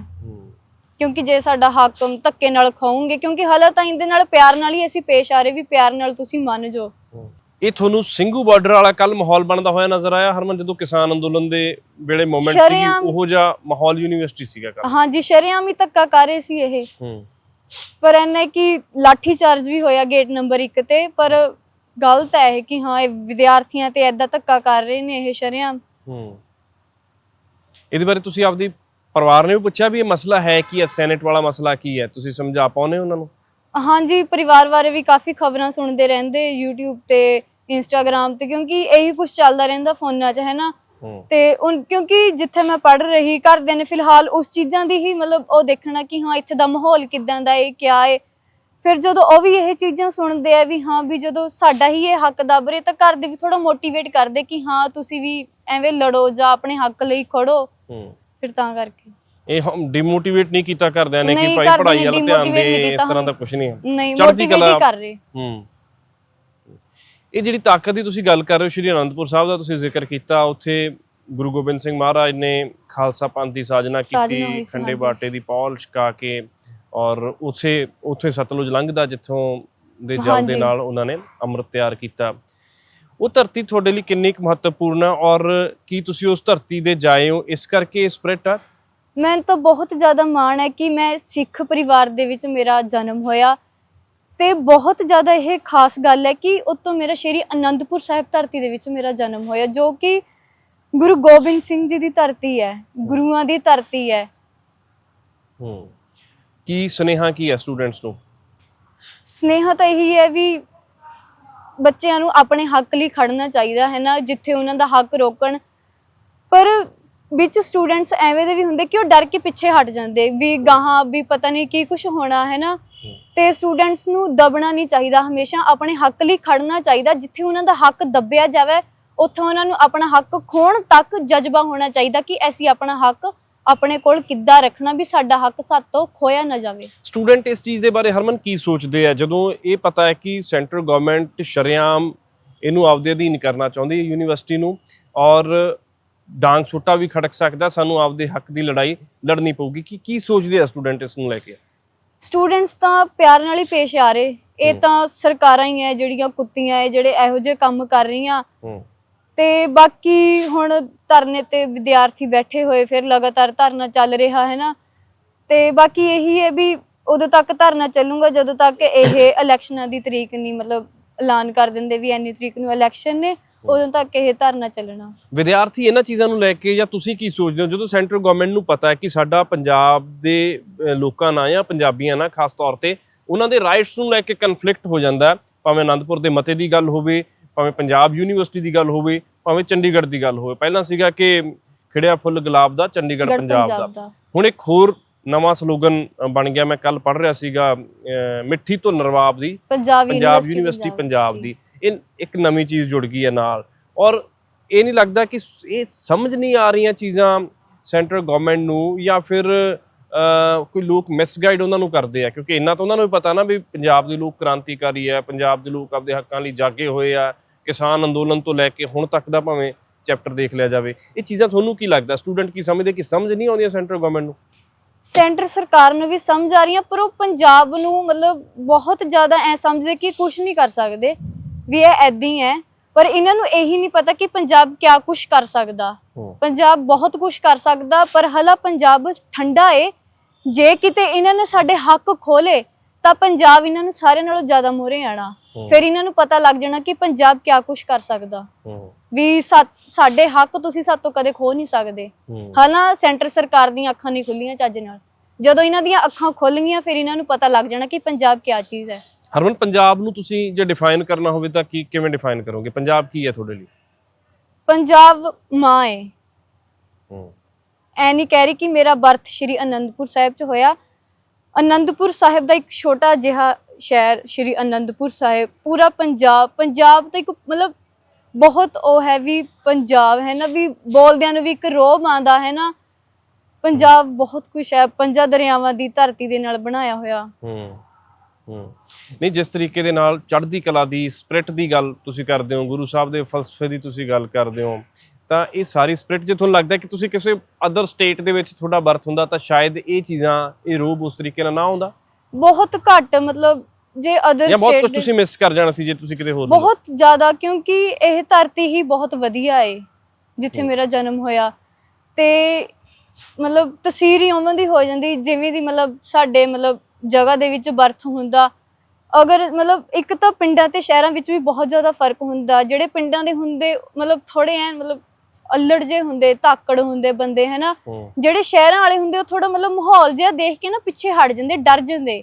[SPEAKER 2] ਕਿਉਂਕਿ ਜੇ ਸਾਡਾ ਹੱਕ ਧੱਕੇ ਨਾਲ ਖਾਓਗੇ ਕਿਉਂਕਿ ਹਾਲੇ ਤਾਂ ਇਹਦੇ ਨਾਲ ਪਿਆਰ ਨਾਲ ਹੀ ਅਸੀਂ ਪੇਸ਼ ਆ ਰਹੇ ਵੀ ਪਿਆਰ ਨਾਲ ਤੁਸੀਂ ਮੰਨ ਜਾਓ।
[SPEAKER 1] ਇਹ ਤੁਹਾਨੂੰ ਸਿੰਘੂ ਬਾਰਡਰ ਵਾਲਾ ਕੱਲ ਮਾਹੌਲ ਬਣਦਾ ਹੋਇਆ ਨਜ਼ਰ ਆਇਆ ਹਰਮਨ ਜਦੋਂ ਕਿਸਾਨ ਅੰਦੋਲਨ ਦੇ ਵੇਲੇ ਮੂਵਮੈਂਟ ਸੀ ਉਹੋ ਜਿਹਾ ਮਾਹੌਲ ਯੂਨੀਵਰਸਿਟੀ ਸੀਗਾ ਕੱਲ
[SPEAKER 2] ਹਾਂਜੀ ਸ਼ਰੇਆਮ ਹੀ ਧੱਕਾ ਕਰ ਰਹੇ ਸੀ ਇਹ। ਪਰ ਇਹਨੇ ਕਿ ਲਾਠੀ ਚਾਰਜ ਵੀ ਹੋਇਆ ਗੇਟ ਨੰਬਰ 1 ਤੇ ਪਰ ਗਲਤ ਹੈ ਇਹ ਕਿ ਹਾਂ ਇਹ ਵਿਦਿਆਰਥੀਆਂ ਤੇ ਐਦਾਂ ਧੱਕਾ ਕਰ ਰਹੇ ਨੇ ਇਹ ਸ਼ਰੇਆਮ।
[SPEAKER 1] ਹੂੰ। ਇਹਦੇ ਬਾਰੇ ਤੁਸੀਂ ਆਪਦੀ ਪਰਿਵਾਰ ਨੇ ਵੀ ਪੁੱਛਿਆ ਵੀ ਇਹ ਮਸਲਾ ਹੈ ਕੀ ਹੈ ਸੈਨੇਟ ਵਾਲਾ ਮਸਲਾ ਕੀ ਹੈ? ਤੁਸੀਂ ਸਮਝਾ ਪਾਉਨੇ ਉਹਨਾਂ ਨੂੰ?
[SPEAKER 2] ਹਾਂਜੀ ਪਰਿਵਾਰ ਬਾਰੇ ਵੀ ਕਾਫੀ ਖਬਰਾਂ ਸੁਣਦੇ ਰਹਿੰਦੇ YouTube ਤੇ Instagram ਤੇ ਕਿਉਂਕਿ ਇਹੀ ਕੁਝ ਚੱਲਦਾ ਰਹਿੰਦਾ ਫੋਨਾਂ 'ਚ ਹੈ। ਨਾ ਤੇ ਉਨ ਕਿਉਂਕਿ ਜਿੱਥੇ ਮੈਂ ਪੜ ਰਹੀ ਘਰਦਿਆਂ ਨੇ ਫਿਲਹਾਲ ਉਸ ਚੀਜ਼ਾਂ ਦੀ ਹੀ ਮਤਲਬ ਉਹ ਦੇਖਣਾ ਕਿ ਹਾਂ ਇੱਥੇ ਦਾ ਮਾਹੌਲ ਕਿਦਾਂ ਦਾ ਹੈ ਕਿਆ ਹੈ? ਫਿਰ ਜਦੋਂ ਉਹ ਵੀ ਇਹ ਚੀਜ਼ਾਂ ਸੁਣਦੇ ਆ ਵੀ ਹਾਂ ਵੀ ਜਦੋਂ ਸਾਡਾ ਹੀ ਇਹ ਹੱਕ ਦੱਬ ਰਹੇ ਤਾਂ ਘਰ ਦੇ ਵੀ ਥੋੜਾ ਮੋਟੀਵੇਟ ਕਰਦੇ ਕਿ ਹਾਂ ਤੁਸੀਂ ਵੀ ਐਵੇਂ ਲੜੋ ਜਾਂ ਆਪਣੇ ਹੱਕ ਲਈ ਖੜੋ। ਫਿਰ ਤਾਂ ਕਰਕੇ
[SPEAKER 1] ਇਹ ਡਿਮੋਟੀਵੇਟ ਨਹੀਂ ਕੀਤਾ ਕਰਦਿਆਂ ਨੇ ਕਿ
[SPEAKER 2] ਨਹੀਂ,
[SPEAKER 1] ਭਾਈ
[SPEAKER 2] ਘਰਦਿਆਂ
[SPEAKER 1] ਪੜ੍ਹਾਈ
[SPEAKER 2] ਨੇ
[SPEAKER 1] ਵੱਲ ਧਿਆਨ ਦੇ
[SPEAKER 2] demotivate ਨਹੀਂ
[SPEAKER 1] ਇਸ
[SPEAKER 2] ਕੀਤਾ,
[SPEAKER 1] ਤਰ੍ਹਾਂ ਦਾ। ਕੁਝ ਨਹੀਂ ਹੈ
[SPEAKER 2] ਨਹੀਂ
[SPEAKER 1] ਚੜ੍ਹਦੀ
[SPEAKER 2] ਮੋਟੀਵੇਟ ਹੀ
[SPEAKER 1] ਕਲਾ-
[SPEAKER 2] ਕਰ ਰਹੇ
[SPEAKER 1] ਹੂੰ ਇਹ ਜਿਹੜੀ ਤਾਕਤ ਦੀ ਤੁਸੀਂ ਗੱਲ ਕਰ ਰਹੇ ਹੋ ਸ਼੍ਰੀ ਅਨੰਦਪੁਰ ਸਾਹਿਬ ਦਾ ਤੁਸੀਂ ਜ਼ਿਕਰ ਕੀਤਾ ਉੱਥੇ ਗੁਰੂ ਗੋਬਿੰਦ ਸਿੰਘ ਮਹਾਰਾਜ ਨੇ ਖਾਲਸਾ ਪੰਥ ਦੀ ਸਾਜਨਾ
[SPEAKER 2] ਸਾਜਨਾ ਹੋਈ
[SPEAKER 1] ਕੀਤੀ
[SPEAKER 2] ਸੀ,
[SPEAKER 1] ਖੰਡੇ
[SPEAKER 2] ਹਾਂਜੀ।
[SPEAKER 1] ਬਾਟੇ ਦੀ ਪੌਲ ਛਕਾ ਕੇ ਔਰ ਉਥੇ ਉਥੇ ਸਤਲੁਜ ਲੰਘਦਾ ਜਿੱਥੋਂ ਦੇ ਜਲ ਦੇ
[SPEAKER 2] ਹਾਂਜੀ।
[SPEAKER 1] ਨਾਲ ਉਹਨਾਂ ਨੇ ਅੰਮ੍ਰਿਤ ਤਿਆਰ ਕੀਤਾ ਉਹ ਧਰਤੀ ਤੁਹਾਡੇ ਲਈ ਕਿੰਨੀ ਕੁ ਮਹੱਤਵਪੂਰਨ ਹੈ ਔਰ ਕੀ ਤੁਸੀਂ ਉਸ ਧਰਤੀ ਦੇ ਜਾਏ ਹੋ? ਇਸ ਕਰਕੇ ਇਹ ਸਪਿਰਿਟ ਆ?
[SPEAKER 2] ਮੈਨੂੰ ਤਾਂ ਬਹੁਤ ਜ਼ਿਆਦਾ ਮਾਣ ਹੈ ਕਿ ਮੈਂ ਸਿੱਖ ਪਰਿਵਾਰ ਦੇ ਵਿੱਚ ਮੇਰਾ ਜਨਮ ਹੋਇਆ ਤੇ ਬਹੁਤ ਜ਼ਿਆਦਾ ਇਹ ਖਾਸ ਗੱਲ ਹੈ ਕਿ ਉਤੋਂ ਮੇਰਾ ਸ਼੍ਰੀ ਅਨੰਦਪੁਰ ਸਾਹਿਬ ਧਰਤੀ ਦੇ ਵਿੱਚ ਮੇਰਾ ਜਨਮ ਹੋਇਆ ਜੋ ਕਿ ਗੁਰੂ ਗੋਬਿੰਦ ਸਿੰਘ ਜੀ ਦੀ ਧਰਤੀ ਹੈ ਗੁਰੂਆਂ ਦੀ ਧਰਤੀ ਹੈ।
[SPEAKER 1] ਹੂੰ। ਕੀ ਸੁਨੇਹਾ ਕੀ ਹੈ ਸਟੂਡੈਂਟਸ ਨੂੰ?
[SPEAKER 2] ਸਨੇਹਾ ਤਾਂ ਇਹੀ ਹੈ ਵੀ ਬੱਚਿਆਂ ਨੂੰ ਆਪਣੇ ਹੱਕ ਲਈ ਖੜਨਾ ਚਾਹੀਦਾ ਹੈ ਨਾ, ਜਿੱਥੇ ਉਹਨਾਂ ਦਾ ਹੱਕ ਰੋਕਣ। ਪਰ ਵਿੱਚ ਸਟੂਡੈਂਟਸ ਐਵੇਂ ਦੇ ਵੀ ਹੁੰਦੇ ਕਿ ਉਹ ਡਰ ਕੇ ਪਿੱਛੇ ਹਟ ਜਾਂਦੇ, ਵੀ ਗਾਹਾਂ ਵੀ ਪਤਾ ਨਹੀਂ ਕੀ ਕੁਝ ਹੋਣਾ, ਹੈ ਨਾ? ਤੇ ਸਟੂਡੈਂਟਸ ਨੂੰ ਦਬਣਾ ਨਹੀਂ ਚਾਹੀਦਾ, ਹਮੇਸ਼ਾ ਆਪਣੇ ਹੱਕ ਲਈ ਖੜਨਾ ਚਾਹੀਦਾ, ਜਿੱਥੇ ਉਹਨਾਂ ਦਾ ਹੱਕ ਦੱਬਿਆ ਜਾਵੇ, ਉੱਥੇ ਉਹਨਾਂ ਨੂੰ ਆਪਣਾ ਹੱਕ ਖੋਣ ਤੱਕ ਜਜ਼ਬਾ ਹੋਣਾ ਚਾਹੀਦਾ ਕਿ ਅਸੀਂ ਆਪਣਾ ਹੱਕ ਆਪਣੇ ਕੋਲ ਕਿੱਦਾਂ ਰੱਖਣਾ ਵੀ ਸਾਡਾ ਹੱਕ ਸਾਤੋਂ ਖੋਇਆ ਨਾ ਜਾਵੇ।
[SPEAKER 1] ਸਟੂਡੈਂਟ ਇਸ ਚੀਜ਼ ਦੇ ਬਾਰੇ ਹਰਮਨ ਕੀ ਸੋਚਦੇ ਆ? ਜਦੋਂ ਇਹ ਪਤਾ ਹੈ ਕਿ ਸੈਂਟਰਲ ਗਵਰਨਮੈਂਟ ਸ਼ਰੇਆਮ ਇਹਨੂੰ ਆਪਦੇ ਅਧੀਨ ਕਰਨਾ ਚਾਹੁੰਦੀ ਹੈ ਯੂਨੀਵਰਸਿਟੀ ਨੂੰ ਔਰ ਡਾਂਗ ਛੋਟਾ ਵੀ ਖੜਕ ਸਕਦਾ ਸਾਨੂੰ ਆਪਦੇ ਹੱਕ ਦੀ ਲੜਾਈ ਲੜਨੀ ਪਊਗੀ। ਕੀ ਕੀ ਸੋਚਦੇ ਆ ਸਟੂਡੈਂਟ ਇਸ ਨੂੰ ਲੈ ਕੇ?
[SPEAKER 2] ਸਟੂਡੈਂਟਸ ਤਾਂ ਪਿਆਰ ਨਾਲ ਹੀ ਪੇਸ਼ ਆ ਰਹੇ। ਇਹ ਤਾਂ ਸਰਕਾਰਾਂ ਹੀ ਹੈ ਜਿਹੜੀਆਂ ਕੁੱਤੀਆਂ ਹੈ ਜਿਹੜੇ ਇਹੋ ਜਿਹੇ ਕੰਮ ਕਰ ਰਹੀਆਂ। ਤੇ ਬਾਕੀ ਹੁਣ ਧਰਨੇ ਤੇ ਵਿਦਿਆਰਥੀ ਬੈਠੇ ਹੋਏ ਫਿਰ ਲਗਾਤਾਰ ਧਰਨਾ ਚੱਲ ਰਿਹਾ, ਹੈ ਨਾ? ਤੇ ਬਾਕੀ ਇਹੀ ਹੈ ਵੀ ਉਦੋਂ ਤੱਕ ਧਰਨਾ ਚੱਲੂਗਾ, ਜਦੋਂ ਤੱਕ ਇਹ ਇਲੈਕਸ਼ਨਾਂ ਦੀ ਤਰੀਕ ਨਹੀਂ, ਮਤਲਬ ਐਲਾਨ ਕਰ ਦਿੰਦੇ ਵੀ ਇੰਨੀ ਤਰੀਕ ਨੂੰ ਇਲੈਕਸ਼ਨ ਨੇ, ਉਦੋਂ ਤੱਕ ਇਹ ਧਰਨਾ ਚੱਲਣਾ।
[SPEAKER 1] ਵਿਦਿਆਰਥੀ ਇਹਨਾਂ ਚੀਜ਼ਾਂ ਨੂੰ ਲੈ ਕੇ ਜਾਂ ਤੁਸੀਂ ਕੀ ਸੋਚਦੇ ਹੋ? ਜਦੋਂ ਸੈਂਟਰਲ ਗਵਰਨਮੈਂਟ ਨੂੰ ਪਤਾ ਹੈ ਕਿ ਸਾਡਾ ਪੰਜਾਬ ਦੇ ਲੋਕਾਂ ਨਾਲ ਜਾਂ ਪੰਜਾਬੀਆਂ ਨਾਲ ਖਾਸ ਤੌਰ ਤੇ ਉਹਨਾਂ ਦੇ ਰਾਈਟਸ ਨੂੰ ਲੈ ਕੇ ਕਨਫਲਿਕਟ ਹੋ ਜਾਂਦਾ ਭਾਵੇਂ ਅਨੰਦਪੁਰ ਦੇ ਮਤੇ ਦੀ ਗੱਲ ਹੋਵੇ ਭਾਵੇਂ ਪੰਜਾਬ ਯੂਨੀਵਰਸਿਟੀ ਦੀ ਗੱਲ ਹੋਵੇ ਭਾਵੇਂ ਚੰਡੀਗੜ੍ਹ ਦੀ ਗੱਲ ਹੋਵੇ ਪਹਿਲਾਂ ਸੀਗਾ ਕਿ ਖਿੜਿਆ ਫੁੱਲ ਗੁਲਾਬ ਦਾ ਚੰਡੀਗੜ੍ਹ
[SPEAKER 2] ਗੜ
[SPEAKER 1] ਪੰਜਾਬ ਦਾ। ਹੁਣ ਇੱਕ ਹੋਰ ਨਵਾਂ ਸਲੋਗਨ ਬਣ ਗਿਆ ਮੈਂ ਕੱਲ ਪੜ੍ਹ ਰਿਹਾ ਸੀਗਾ ਮਿੱਠੀ ਤੋਂ ਨਰਵਾਬ ਦੀ
[SPEAKER 2] ਪੰਜਾਬ
[SPEAKER 1] ਯੂਨੀਵਰਸਿਟੀ ਪੰਜਾਬ ਦੀ। ਇਹ ਇੱਕ ਨਵੀਂ ਚੀਜ਼ ਜੁੜ ਗਈ ਹੈ ਨਾਲ। ਔਰ ਇਹ ਨਹੀਂ ਲੱਗਦਾ ਕਿ ਇਹ ਸਮਝ ਨਹੀਂ ਆ ਰਹੀਆਂ ਚੀਜ਼ਾਂ ਸੈਂਟਰਲ ਗਵਰਨਮੈਂਟ ਨੂੰ ਜਾਂ ਫਿਰ ਕੋਈ ਲੋਕ ਮਿਸਗਾਈਡ ਉਹਨਾਂ ਨੂੰ ਕਰਦੇ ਆ ਕਿਉਂਕਿ ਇੰਨਾ ਤਾਂ ਉਹਨਾਂ ਨੂੰ ਵੀ ਪਤਾ ਨਾ ਵੀ ਪੰਜਾਬ ਦੇ ਲੋਕ ਕ੍ਰਾਂਤੀਕਾਰੀ ਆ ਪੰਜਾਬ ਦੇ ਲੋਕ ਆਪਦੇ ਹੱਕਾਂ ਲਈ ਜਾਗੇ ਹੋਏ ਆ ਕਿਸਾਨ ਅੰਦੋਲਨ ਤੋਂ ਲੈ ਕੇ ਹੁਣ ਤੱਕ ਦਾ ਭਾਵੇਂ ਚੈਪਟਰ ਦੇਖ ਲਿਆ ਜਾਵੇ ਇਹ ਚੀਜ਼ਾਂ ਤੁਹਾਨੂੰ ਕੀ ਲੱਗਦਾ? ਸਟੂਡੈਂਟ ਕੀ ਸਮਝਦੇ ਕਿ ਸਮਝ ਨਹੀਂ ਆਉਂਦੀਆਂ ਸੈਂਟਰਲ ਗਵਰਨਮੈਂਟ ਨੂੰ?
[SPEAKER 2] ਸੈਂਟਰ ਸਰਕਾਰ ਨੂੰ ਵੀ ਸਮਝ ਆ ਰਹੀਆਂ ਪਰ ਉਹ ਪੰਜਾਬ ਨੂੰ ਮਤਲਬ ਬਹੁਤ ਜ਼ਿਆਦਾ ਐ ਸਮਝਦੇ ਕਿ ਕੁਝ ਨਹੀਂ ਕਰ ਸਕਦੇ। ਵੀ ਇਹ ਐਦਾਂ ਹੀ ਪਰ ਇਹਨਾਂ ਨੂੰ ਇਹੀ ਨਹੀਂ ਪਤਾ ਕਿ ਪੰਜਾਬ ਕਿਆ ਕੁਝ ਕਰ ਸਕਦਾ। ਪੰਜਾਬ ਬਹੁਤ ਕੁਝ ਕਰ ਸਕਦਾ ਪਰ ਹਲਾ ਪੰਜਾਬ ਠੰਡਾ ਏ। ਜੇ ਕਿਤੇ ਇਹਨਾਂ ਨੇ ਸਾਡੇ ਹੱਕ ਖੋਲੇ ਤਾਂ ਪੰਜਾਬ ਇਹਨਾਂ ਨੂੰ ਸਾਰਿਆਂ ਨਾਲੋਂ ਜ਼ਿਆਦਾ ਮੋਰੇ ਆਣਾ। ਫਿਰ ਇਹਨਾਂ ਨੂੰ ਪਤਾ ਲੱਗ ਜਾਣਾ ਕਿ ਪੰਜਾਬ ਕਿਆ ਕੁਝ ਕਰ ਸਕਦਾ। ਵੀ ਸਾਡੇ ਹੱਕ ਤੁਸੀਂ ਸਾਤੋਂ ਕਦੇ ਖੋ ਨਹੀਂ ਸਕਦੇ। ਹਾਲਾਂ ਸੈਂਟਰ ਸਰਕਾਰ ਦੀਆਂ ਅੱਖਾਂ ਨਹੀਂ ਖੁੱਲੀਆਂ ਚੱਜ ਨਾਲ। ਜਦੋਂ ਇਹਨਾਂ ਦੀਆਂ ਅੱਖਾਂ ਖੁੱਲ ਗਈਆਂ ਫਿਰ ਇਹਨਾਂ ਨੂੰ ਪਤਾ ਲੱਗ ਜਾਣਾ ਕਿ ਪੰਜਾਬ ਕਿਆ ਚੀਜ਼ ਹੈ।
[SPEAKER 1] ਹਰਮਨ ਪੰਜਾਬ ਨੂੰ ਤੁਸੀਂ ਜੇ ਡਿਫਾਈਨ ਕਰਨਾ ਹੋਵੇ ਤਾਂ ਕੀ ਕਿਵੇਂ ਡਿਫਾਈਨ ਕਰੋਗੇ? ਪੰਜਾਬ ਕੀ ਹੈ ਤੁਹਾਡੇ ਲਈ?
[SPEAKER 2] ਪੰਜਾਬ ਮਾਂ
[SPEAKER 1] ਹੂੰ।
[SPEAKER 2] ਐ ਨਹੀਂ ਕਹਿ ਰਹੀ ਕਿ ਮੇਰਾ ਬਰਥ ਸ਼੍ਰੀ ਅਨੰਦਪੁਰ ਸਾਹਿਬ 'ਚ ਹੋਇਆ। ਅਨੰਦਪੁਰ ਸਾਹਿਬ ਦਾ ਇੱਕ ਛੋਟਾ ਜਿਹਾ ਸ਼ਹਿਰ ਸ਼੍ਰੀ ਅਨੰਦਪੁਰ ਸਾਹਿਬ, ਪੂਰਾ ਪੰਜਾਬ ਪੰਜਾਬ ਤਾਂ ਇੱਕ ਮਤਲਬ ਬਹੁਤ ਉਹ ਹੈ ਵੀ ਪੰਜਾਬ ਹੈ ਨਾ, ਵੀ ਬੋਲਦਿਆਂ ਨੂੰ ਵੀ ਇੱਕ ਰੋਹ ਆਉਂਦਾ ਹੈ ਨਾ। ਪੰਜਾਬ ਬਹੁਤ ਕੁਛ ਹੈ, ਪੰਜਾਂ ਦਰਿਆਵਾਂ ਦੀ ਧਰਤੀ ਦੇ ਨਾਲ ਬਣਾਇਆ ਹੋਇਆ।
[SPEAKER 1] ਹੂੰ ਹੂੰ। ਨਹੀਂ, ਜਿਸ ਤਰੀਕੇ ਦੇ ਨਾਲ ਚੜ੍ਹਦੀ ਕਲਾ ਦੀ, ਸਪਿਰਿਟ ਦੀ ਗੱਲ ਤੁਸੀਂ ਕਰਦੇ ਹੋ, ਗੁਰੂ ਸਾਹਿਬ ਦੇ ਫਲਸਫੇ ਦੀ ਤੁਸੀਂ ਗੱਲ ਕਰਦੇ ਹੋ, ਤਾਂ ਇਹ ਸਾਰੀ ਸਪਿਰਿਟ ਜੇ ਤੁਹਾਨੂੰ ਲੱਗਦਾ ਕਿ ਤੁਸੀਂ ਕਿਸੇ ਅਦਰ ਸਟੇਟ ਦੇ ਵਿੱਚ ਤੁਹਾਡਾ ਬਰਥ ਹੁੰਦਾ, ਤਾਂ ਸ਼ਾਇਦ ਇਹ ਚੀਜ਼ਾਂ, ਇਹ ਰੂਪ ਉਸ ਤਰੀਕੇ ਨਾਲ ਨਾ ਆਉਂਦਾ।
[SPEAKER 2] ਬਹੁਤ ਘੱਟ ਮਤਲਬ ਜੇ ਅਦਰ
[SPEAKER 1] ਜਾਂ ਬਹੁਤ ਕੁਝ
[SPEAKER 2] ਸਟੇਟ
[SPEAKER 1] ਤੁਸੀਂ ਮਿਸ ਕਰ ਜਾਣਾ ਸੀ ਜੇ ਤੁਸੀਂ ਕਿਤੇ ਹੋਰ।
[SPEAKER 2] ਬਹੁਤ ਜ਼ਿਆਦਾ ਕਿਉਂਕਿ ਇਹ ਧਰਤੀ ਹੀ ਬਹੁਤ ਵਧੀਆ ਏ ਜਿੱਥੇ ਮੇਰਾ ਜਨਮ ਹੋਇਆ ਤੇ ਮਤਲਬ ਤਸਵੀਰ ਹੀ ਉਵੇਂ ਦੀ ਹੋ ਜਾਂਦੀ ਜਿਵੇਂ ਦੀ ਮਤਲਬ ਸਾਡੇ ਮਤਲਬ ਜਗ੍ਹਾ ਦੇ ਵਿੱਚ ਬਰਥ ਹੁੰਦਾ ਅਗਰ ਮਤਲਬ ਇੱਕ ਤਾਂ ਪਿੰਡਾਂ ਤੇ ਸ਼ਹਿਰਾਂ ਵਿੱਚ ਵੀ ਬਹੁਤ ਜ਼ਿਆਦਾ ਫ਼ਰਕ ਹੁੰਦਾ ਜਿਹੜੇ ਪਿੰਡਾਂ ਦੇ ਹੁੰਦੇ ਮਤਲਬ ਥੋੜੇ ਐ ਮਤਲਬ ਅਲੜ ਜੇ ਹੁੰਦੇ ਧਾਕੜ ਹੁੰਦੇ ਬੰਦੇ ਹੈਨਾ? ਜਿਹੜੇ ਸ਼ਹਿਰਾਂ ਵਾਲੇ ਹੁੰਦੇ ਉਹ ਥੋੜਾ ਮਤਲਬ ਮਾਹੌਲ ਜਿਹਾ ਦੇਖ ਕੇ ਨਾ ਪਿੱਛੇ ਹਟ ਜਾਂਦੇ ਡਰ ਜਾਂਦੇ।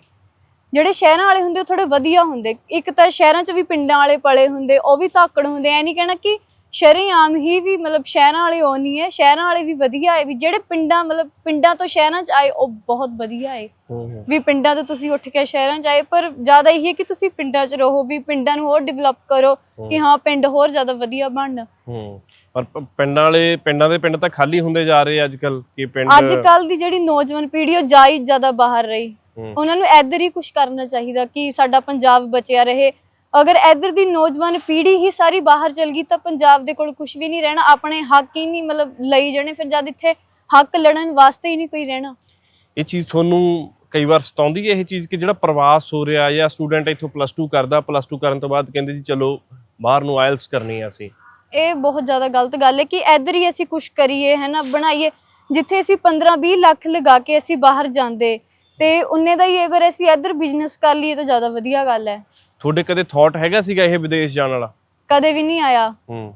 [SPEAKER 2] ਜਿਹੜੇ ਸ਼ਹਿਰਾਂ ਵਾਲੇ ਹੁੰਦੇ ਉਹ ਥੋੜੇ ਵਧੀਆ ਹੁੰਦੇ। ਇੱਕ ਤਾਂ ਸ਼ਹਿਰਾਂ 'ਚ ਵੀ ਪਿੰਡਾਂ ਵਾਲੇ ਪਲੇ ਹੁੰਦੇ ਉਹ ਵੀ ਧਾਕੜ ਹੁੰਦੇ। ਐ ਨਹੀਂ ਕਹਿਣਾ ਕਿ ਸ਼ਰੇਆਮ ਹੀ ਵੀ ਮਤਲਬ ਸ਼ਹਿਰਾਂ ਵਾਲੇ ਉਹ ਨਹੀਂ ਹੈ ਸ਼ਹਿਰਾਂ ਵਾਲੇ ਵੀ ਵਧੀਆ ਹੈ ਵੀ ਜਿਹੜੇ ਪਿੰਡਾਂ ਮਤਲਬ ਪਿੰਡਾਂ ਤੋਂ ਸ਼ਹਿਰਾਂ 'ਚ ਆਏ ਉਹ ਬਹੁਤ ਵਧੀਆ ਹੈ ਵੀ ਪਿੰਡਾਂ ਤੋਂ ਤੁਸੀਂ ਉੱਠ ਕੇ ਸ਼ਹਿਰਾਂ 'ਚ ਆਏ ਪਰ ਜ਼ਿਆਦਾ ਇਹ ਹੈ ਕਿ ਤੁਸੀਂ ਪਿੰਡਾਂ 'ਚ ਰਹੋ ਵੀ ਪਿੰਡਾਂ ਨੂੰ ਹੋਰ ਡਿਵੈਲਪ ਕਰੋ ਕਿ ਹਾਂ ਪਿੰਡ ਹੋਰ ਜ਼ਿਆਦਾ ਵਧੀਆ ਬਣਨ।
[SPEAKER 1] ਹੂੰ। ਪਰ ਪ- ਪਿੰਡਾਂ ਵਾਲੇ ਪਿੰਡਾਂ ਦੇ ਪਿੰਡ ਤਾਂ ਖਾਲੀ ਹੁੰਦੇ ਜਾ ਰਹੇ ਅੱਜ ਕੱਲ ਕਿ ਪਿੰਡ
[SPEAKER 2] ਅੱਜ ਕੱਲ ਦੀ ਜਿਹੜੀ ਨੌਜਵਾਨ ਪੀੜ੍ਹੀ ਉਹ ਜਾਈ ਜ਼ਿਆਦਾ ਬਾਹਰ ਰਹੀ।
[SPEAKER 1] ਹੂੰ।
[SPEAKER 2] ਉਹਨਾਂ ਨੂੰ ਇੱਧਰ ਹੀ ਕੁਝ ਕਰਨਾ ਚਾਹੀਦਾ ਕਿ ਸਾਡਾ ਪੰਜਾਬ ਬਚਿਆ ਰਹੇ। ਅਗਰ ਇੱਧਰ ਦੀ ਨੌਜਵਾਨ ਪੀੜ੍ਹੀ ਹੀ ਸਾਰੀ ਬਾਹਰ ਚਲ ਗਈ ਤਾਂ ਪੰਜਾਬ ਦੇ ਕੋਲ ਕੁਝ ਵੀ ਨਹੀਂ ਰਹਿਣਾ। ਆਪਣੇ ਹੱਕ ਹੀ ਨਹੀਂ ਮਤਲਬ ਲਈ ਜਾਣੇ ਫਿਰ ਜਦ ਇੱਥੇ ਹੱਕ ਲੜਨ ਵਾਸਤੇ ਹੀ ਨਹੀਂ ਕੋਈ ਰਹਿਣਾ।
[SPEAKER 1] ਇਹ ਚੀਜ਼ ਤੁਹਾਨੂੰ ਕਈ ਵਾਰ ਸਤਾਉਂਦੀ ਹੈ ਇਹ ਚੀਜ਼ ਕਿ ਜਿਹੜਾ ਪ੍ਰਵਾਸ ਹੋ ਰਿਹਾ ਜਾਂ ਸਟੂਡੈਂਟ ਇੱਥੋਂ ਪਲੱਸ 2 ਕਰਦਾ ਪਲੱਸ 2 ਕਰਨ ਤੋਂ ਬਾਅਦ ਕਹਿੰਦੇ ਜੀ ਚਲੋ ਬਾਹਰ ਨੂੰ ਆਇਲਸ ਕਰਨੀ ਹੈ ਅਸੀਂ।
[SPEAKER 2] ਇਹ ਬਹੁਤ ਜ਼ਿਆਦਾ ਗਲਤ ਗੱਲ ਹੈ ਕਿ ਇੱਧਰ ਹੀ ਅਸੀਂ ਕੁਝ ਕਰੀਏ ਹੈ ਨਾ ਬਣਾਈਏ। ਜਿੱਥੇ ਅਸੀਂ 15-20 ਲੱਖ ਲਗਾ ਕੇ ਅਸੀਂ ਬਾਹਰ ਜਾਂਦੇ ਤੇ ਉਨੇ ਦਾ ਹੀ ਅਗਰ ਅਸੀਂ ਇੱਧਰ ਬਿਜ਼ਨਸ ਕਰ ਲਈਏ ਤਾਂ ਜ਼ਿਆਦਾ ਵਧੀਆ ਗੱਲ ਹੈ।
[SPEAKER 1] ਤੁਹਾਡੇ ਕਦੇ ਥਾਟ ਹੈਗਾ ਸੀਗਾ ਇਹ ਵਿਦੇਸ਼ ਜਾਣ ਵਾਲਾ?
[SPEAKER 2] ਕਦੇ ਵੀ ਨਹੀਂ ਆਇਆ।
[SPEAKER 1] ਹੂੰ।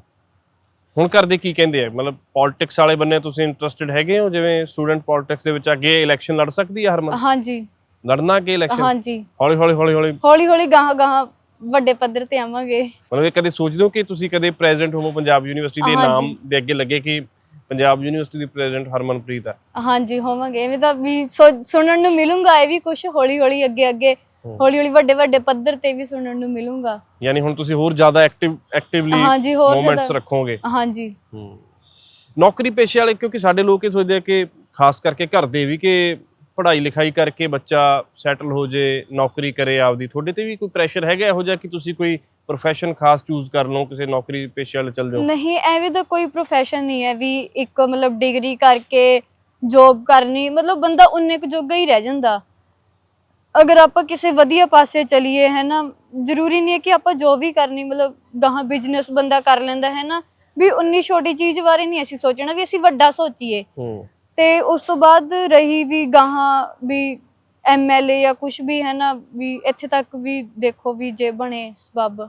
[SPEAKER 1] ਹੁਣ ਕਰਦੇ ਕੀ ਕਹਿੰਦੇ ਆ? ਮਤਲਬ ਪੋਲਿਟਿਕਸ ਵਾਲੇ ਬੰਨੇ ਤੁਸੀਂ ਇੰਟਰਸਟਿਡ ਹੈਗੇ ਹੋ? ਜਿਵੇਂ ਸਟੂਡੈਂਟ ਪੋਲਿਟਿਕਸ ਦੇ ਵਿੱਚ ਅੱਗੇ ਇਲੈਕਸ਼ਨ ਲੜ ਸਕਦੀ ਹੈ ਹਰਮਨ
[SPEAKER 2] ਹਾਂਜੀ।
[SPEAKER 1] ਲੜਨਾ ਕਿ ਇਲੈਕਸ਼ਨ
[SPEAKER 2] ਹਾਂਜੀ।
[SPEAKER 1] ਹੌਲੀ ਹੌਲੀ ਹੌਲੀ ਹੌਲੀ
[SPEAKER 2] ਹੌਲੀ ਹੌਲੀ ਗਾਹਾਂ ਗਾਹਾਂ ਵੱਡੇ ਪੱਧਰ ਤੇ ਆਵਾਂਗੇ।
[SPEAKER 1] ਮਤਲਬ ਇਹ ਕਦੇ ਸੋਚਦੇ ਹੋ ਕਿ ਤੁਸੀਂ ਕਦੇ ਪ੍ਰੈਜ਼ੀਡੈਂਟ ਹੋਵੋ ਪੰਜਾਬ ਯੂਨੀਵਰਸਿਟੀ ਦੇ
[SPEAKER 2] ਹਾਂਜੀ।
[SPEAKER 1] ਨਾਮ ਦੇ ਅੱਗੇ ਲੱਗੇ ਕਿ ਪੰਜਾਬ ਯੂਨੀਵਰਸਿਟੀ ਦੀ ਪ੍ਰੈਜ਼ੀਡੈਂਟ ਹਰਮਨਪ੍ਰੀਤ ਹੈ?
[SPEAKER 2] ਹਾਂਜੀ ਹੋਵਾਂਗੇ। ਐਵੇਂ ਤਾਂ ਵੀ ਸੋ- ਸੁਣਨ ਨੂੰ ਮਿਲੂੰਗਾ ਇਹ ਵੀ ਕੁਝ ਹੌਲੀ ਹੌਲੀ ਅੱਗੇ ਅੱਗੇ ਹੌਲੀ ਹੌਲੀ ਵੱਡੇ ਵੱਡੇ ਪੱਧਰ ਤੇ ਵੀ ਸੁਣਨ ਨੂੰ ਮਿਲੂੰਗਾ।
[SPEAKER 1] ਯਾਨੀ ਹੁਣ ਤੁਸੀਂ ਹੋਰ ਜ਼ਿਆਦਾ ਐਕਟਿਵ ਐਕਟਿਵਲੀ
[SPEAKER 2] ਹਾਂਜੀ, ਹੋਰ
[SPEAKER 1] ਮੂਵਮੈਂਟਸ
[SPEAKER 2] ਜ਼ਿਆਦਾ-
[SPEAKER 1] ਰੱਖੋਗੇ।
[SPEAKER 2] ਹਾਂਜੀ।
[SPEAKER 1] ਹੂੰ। ਨੌਕਰੀ ਪੇਸ਼ੇ ਵਾਲੇ ਕਿਉਂਕਿ ਸਾਡੇ ਲੋਕ ਇਹ ਸੋਚਦੇ ਆ ਕਿ ਖਾਸ ਕਰਕੇ ਘਰ ਦੇ ਵੀ ਕਿ ਪੜ੍ਹਾਈ ਲਿਖਾਈ ਕਰਕੇ ਬੱਚਾ ਸੈਟਲ ਹੋ ਜੇ ਨੌਕਰੀ ਕਰੇ ਆਪਦੀ ਤੁਹਾਡੇ ਤੇ ਵੀ ਕੋਈ ਪ੍ਰੈਸ਼ਰ ਹੈਗਾ ਇਹੋ ਜਿਹਾ ਕਿ ਤੁਸੀਂ ਕੋਈ ਪ੍ਰੋਫੈਸ਼ਨ ਖਾਸ ਚੂਜ਼ ਕਰ ਲਓ ਕਿਸੇ ਨੌਕਰੀ ਪੇਸ਼ੇ ਵਾਲੇ ਚੱਲ ਜਾਓ?
[SPEAKER 2] ਨਹੀਂ ਐਵੇਂ ਤਾਂ ਕੋਈ ਪ੍ਰੋਫੈਸ਼ਨ ਨਹੀਂ ਹੈ ਵੀ ਇੱਕ ਮਤਲਬ ਡਿਗਰੀ ਕਰਕੇ ਜੋਬ ਕਰਨੀ ਮਤਲਬ ਬੰਦਾ ਉਨੇ ਕੁ ਜੋਗਾ ਹੀ ਰਹਿ ਜਾਂਦਾ। ਅਗਰ ਆਪਾਂ ਕਿਸੇ ਵਧੀਆ ਪਾਸੇ ਚਲੀਏ ਹੈ ਨਾ ਜ਼ਰੂਰੀ ਨਹੀਂ ਹੈ ਕਿ ਆਪਾਂ ਜੋ ਵੀ ਕਰਨੀ ਮਤਲਬ ਗਾਹਾਂ ਬਿਜ਼ਨਸ ਬੰਦਾ ਕਰ ਲੈਂਦਾ ਹੈ ਨਾ ਵੀ ਉਨੀ ਛੋਟੀ ਚੀਜ਼ ਬਾਰੇ ਨਹੀਂ ਅਸੀਂ ਸੋਚਣਾ ਵੀ ਅਸੀਂ ਵੱਡਾ ਸੋਚੀਏ।
[SPEAKER 1] ਹੂੰ।
[SPEAKER 2] ਤੇ ਉਸ ਤੋਂ ਬਾਅਦ ਰਹੀ ਵੀ ਗਾਹਾਂ ਵੀ ਐਮਐਲਏ ਜਾਂ ਕੁਝ ਵੀ ਹੈ ਨਾ ਵੀ ਇੱਥੇ ਤੱਕ ਵੀ ਦੇਖੋ ਵੀ ਜੇ ਬਣੇ ਸਬਬ।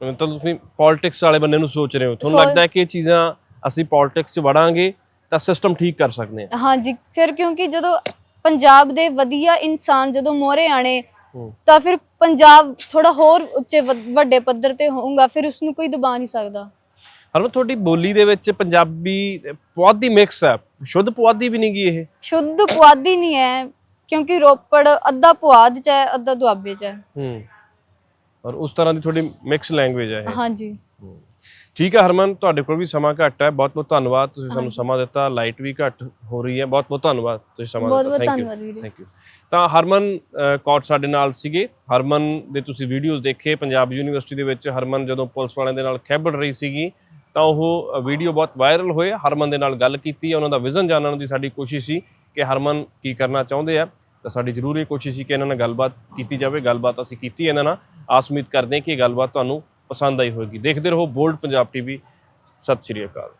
[SPEAKER 1] ਤਾਂ ਤੁਸੀਂ ਪੋਲਿਟਿਕਸ ਵਾਲੇ ਬੰਨੇ ਨੂੰ ਸੋਚ ਰਹੇ ਹੋ ਤੁਹਾਨੂੰ
[SPEAKER 2] ਸੋ-
[SPEAKER 1] ਲੱਗਦਾ ਹੈ ਕਿ ਇਹ ਚੀਜ਼ਾਂ ਅਸੀਂ ਪੋਲਿਟਿਕਸ 'ਚ ਵੜਾਂਗੇ ਤਾਂ ਸਿਸਟਮ ਠੀਕ ਕਰ ਸਕਦੇ ਹਾਂ?
[SPEAKER 2] ਹਾਂਜੀ ਫਿਰ ਕਿਉਂਕਿ ਜਦੋਂ ਪੰਜਾਬ ਦੇ ਵਧੀਆ ਇਨਸਾਨ ਜਦੋਂ ਮੋਹਰੇ ਆਣੇ
[SPEAKER 1] ਹੂੰ।
[SPEAKER 2] ਤਾਂ ਫਿਰ ਪੰਜਾਬ ਥੋੜਾ ਹੋਰ ਉੱਚੇ ਵ- ਵੱਡੇ ਪੱਧਰ ਤੇ ਹੋਊਗਾ ਫਿਰ ਉਸ ਨੂੰ ਕੋਈ ਦਬਾ ਨਹੀਂ ਸਕਦਾ।
[SPEAKER 1] ਹਰਮਨ ਤੁਹਾਡੀ ਬੋਲੀ ਦੇ ਵਿੱਚ ਪੰਜਾਬੀ ਪੁਆਧੀ ਮਿਕਸ ਹੈ। ਸ਼ੁੱਧ ਪੁਆਧੀ ਵੀ ਨਹੀਂ ਗੀ ਇਹ?
[SPEAKER 2] ਸ਼ੁੱਧ ਪੁਆਧੀ ਨਹੀਂ ਹੈ ਕਿਉਂਕਿ ਰੋਪੜ ਅੱਧਾ ਪੁਆਧ ਚ ਹੈ ਅੱਧਾ ਦੁਆਬੇ ਚ ਹੈ।
[SPEAKER 1] ਹੂੰ। ਔਰ ਉਸ ਤਰ੍ਹਾਂ ਦੀ ਤੁਹਾਡੀ ਮਿਕਸ ਲੈਂਗੁਏਜ ਹੈ ਇਹ।
[SPEAKER 2] ਹਾਂਜੀ।
[SPEAKER 1] ਠੀਕ ਹੈ ਹਰਮਨ ਤੁਹਾਡੇ ਕੋਲ ਵੀ ਸਮਾਂ ਘੱਟ ਹੈ। ਬਹੁਤ ਬਹੁਤ ਧੰਨਵਾਦ ਤੁਸੀਂ ਸਾਨੂੰ ਸਮਾਂ ਦਿੱਤਾ। ਲਾਈਟ ਵੀ ਘੱਟ ਹੋ ਰਹੀ ਹੈ। ਬਹੁਤ ਬਹੁਤ ਧੰਨਵਾਦ ਤੁਸੀਂ ਸਮਾਂ ਦਿੱਤਾ। ਥੈਂਕ ਯੂ ਥੈਂਕ ਯੂ ਤਾਂ ਹਰਮਨ ਕੌਰ ਸਾਡੇ ਨਾਲ ਸੀਗੇ। ਹਰਮਨ ਦੇ ਤੁਸੀਂ ਵੀਡੀਓਜ਼ ਦੇਖੇ। ਪੰਜਾਬ ਯੂਨੀਵਰਸਿਟੀ ਦੇ ਵਿੱਚ ਹਰਮਨ ਜਦੋਂ ਪੁਲਿਸ ਵਾਲਿਆਂ ਦੇ ਨਾਲ ਖਹਿਬੜ ਰਹੀ ਸੀਗੀ ਤਾਂ ਉਹ ਵੀਡੀਓ ਬਹੁਤ ਵਾਇਰਲ ਹੋਏ। ਹਰਮਨ ਦੇ ਨਾਲ ਗੱਲ ਕੀਤੀ, ਉਹਨਾਂ ਦਾ ਵਿਜ਼ਨ ਜਾਣਨ ਦੀ ਸਾਡੀ ਕੋਸ਼ਿਸ਼ ਸੀ ਕਿ ਹਰਮਨ ਕੀ ਕਰਨਾ ਚਾਹੁੰਦੇ ਆ। ਤਾਂ ਸਾਡੀ ਜ਼ਰੂਰ ਇਹ ਕੋਸ਼ਿਸ਼ ਸੀ ਕਿ ਇਹਨਾਂ ਨਾਲ ਗੱਲਬਾਤ ਕੀਤੀ ਜਾਵੇ। ਗੱਲਬਾਤ ਅਸੀਂ ਕੀਤੀ ਇਹਨਾਂ ਨਾਲ। ਆਸ ਉਮੀਦ ਕਰਦੇ ਹਾਂ ਕਿ ਇਹ ਗੱਲਬਾਤ ਤੁਹਾਨੂੰ ਪਸੰਦ ਆਈ ਹੋਵੇਗੀ। ਦੇਖਦੇ ਰਹੋ ਬੋਲਡ ਪੰਜਾਬ ਟੀਵੀ। ਸਤਿ ਸ਼੍ਰੀ ਅਕਾਲ।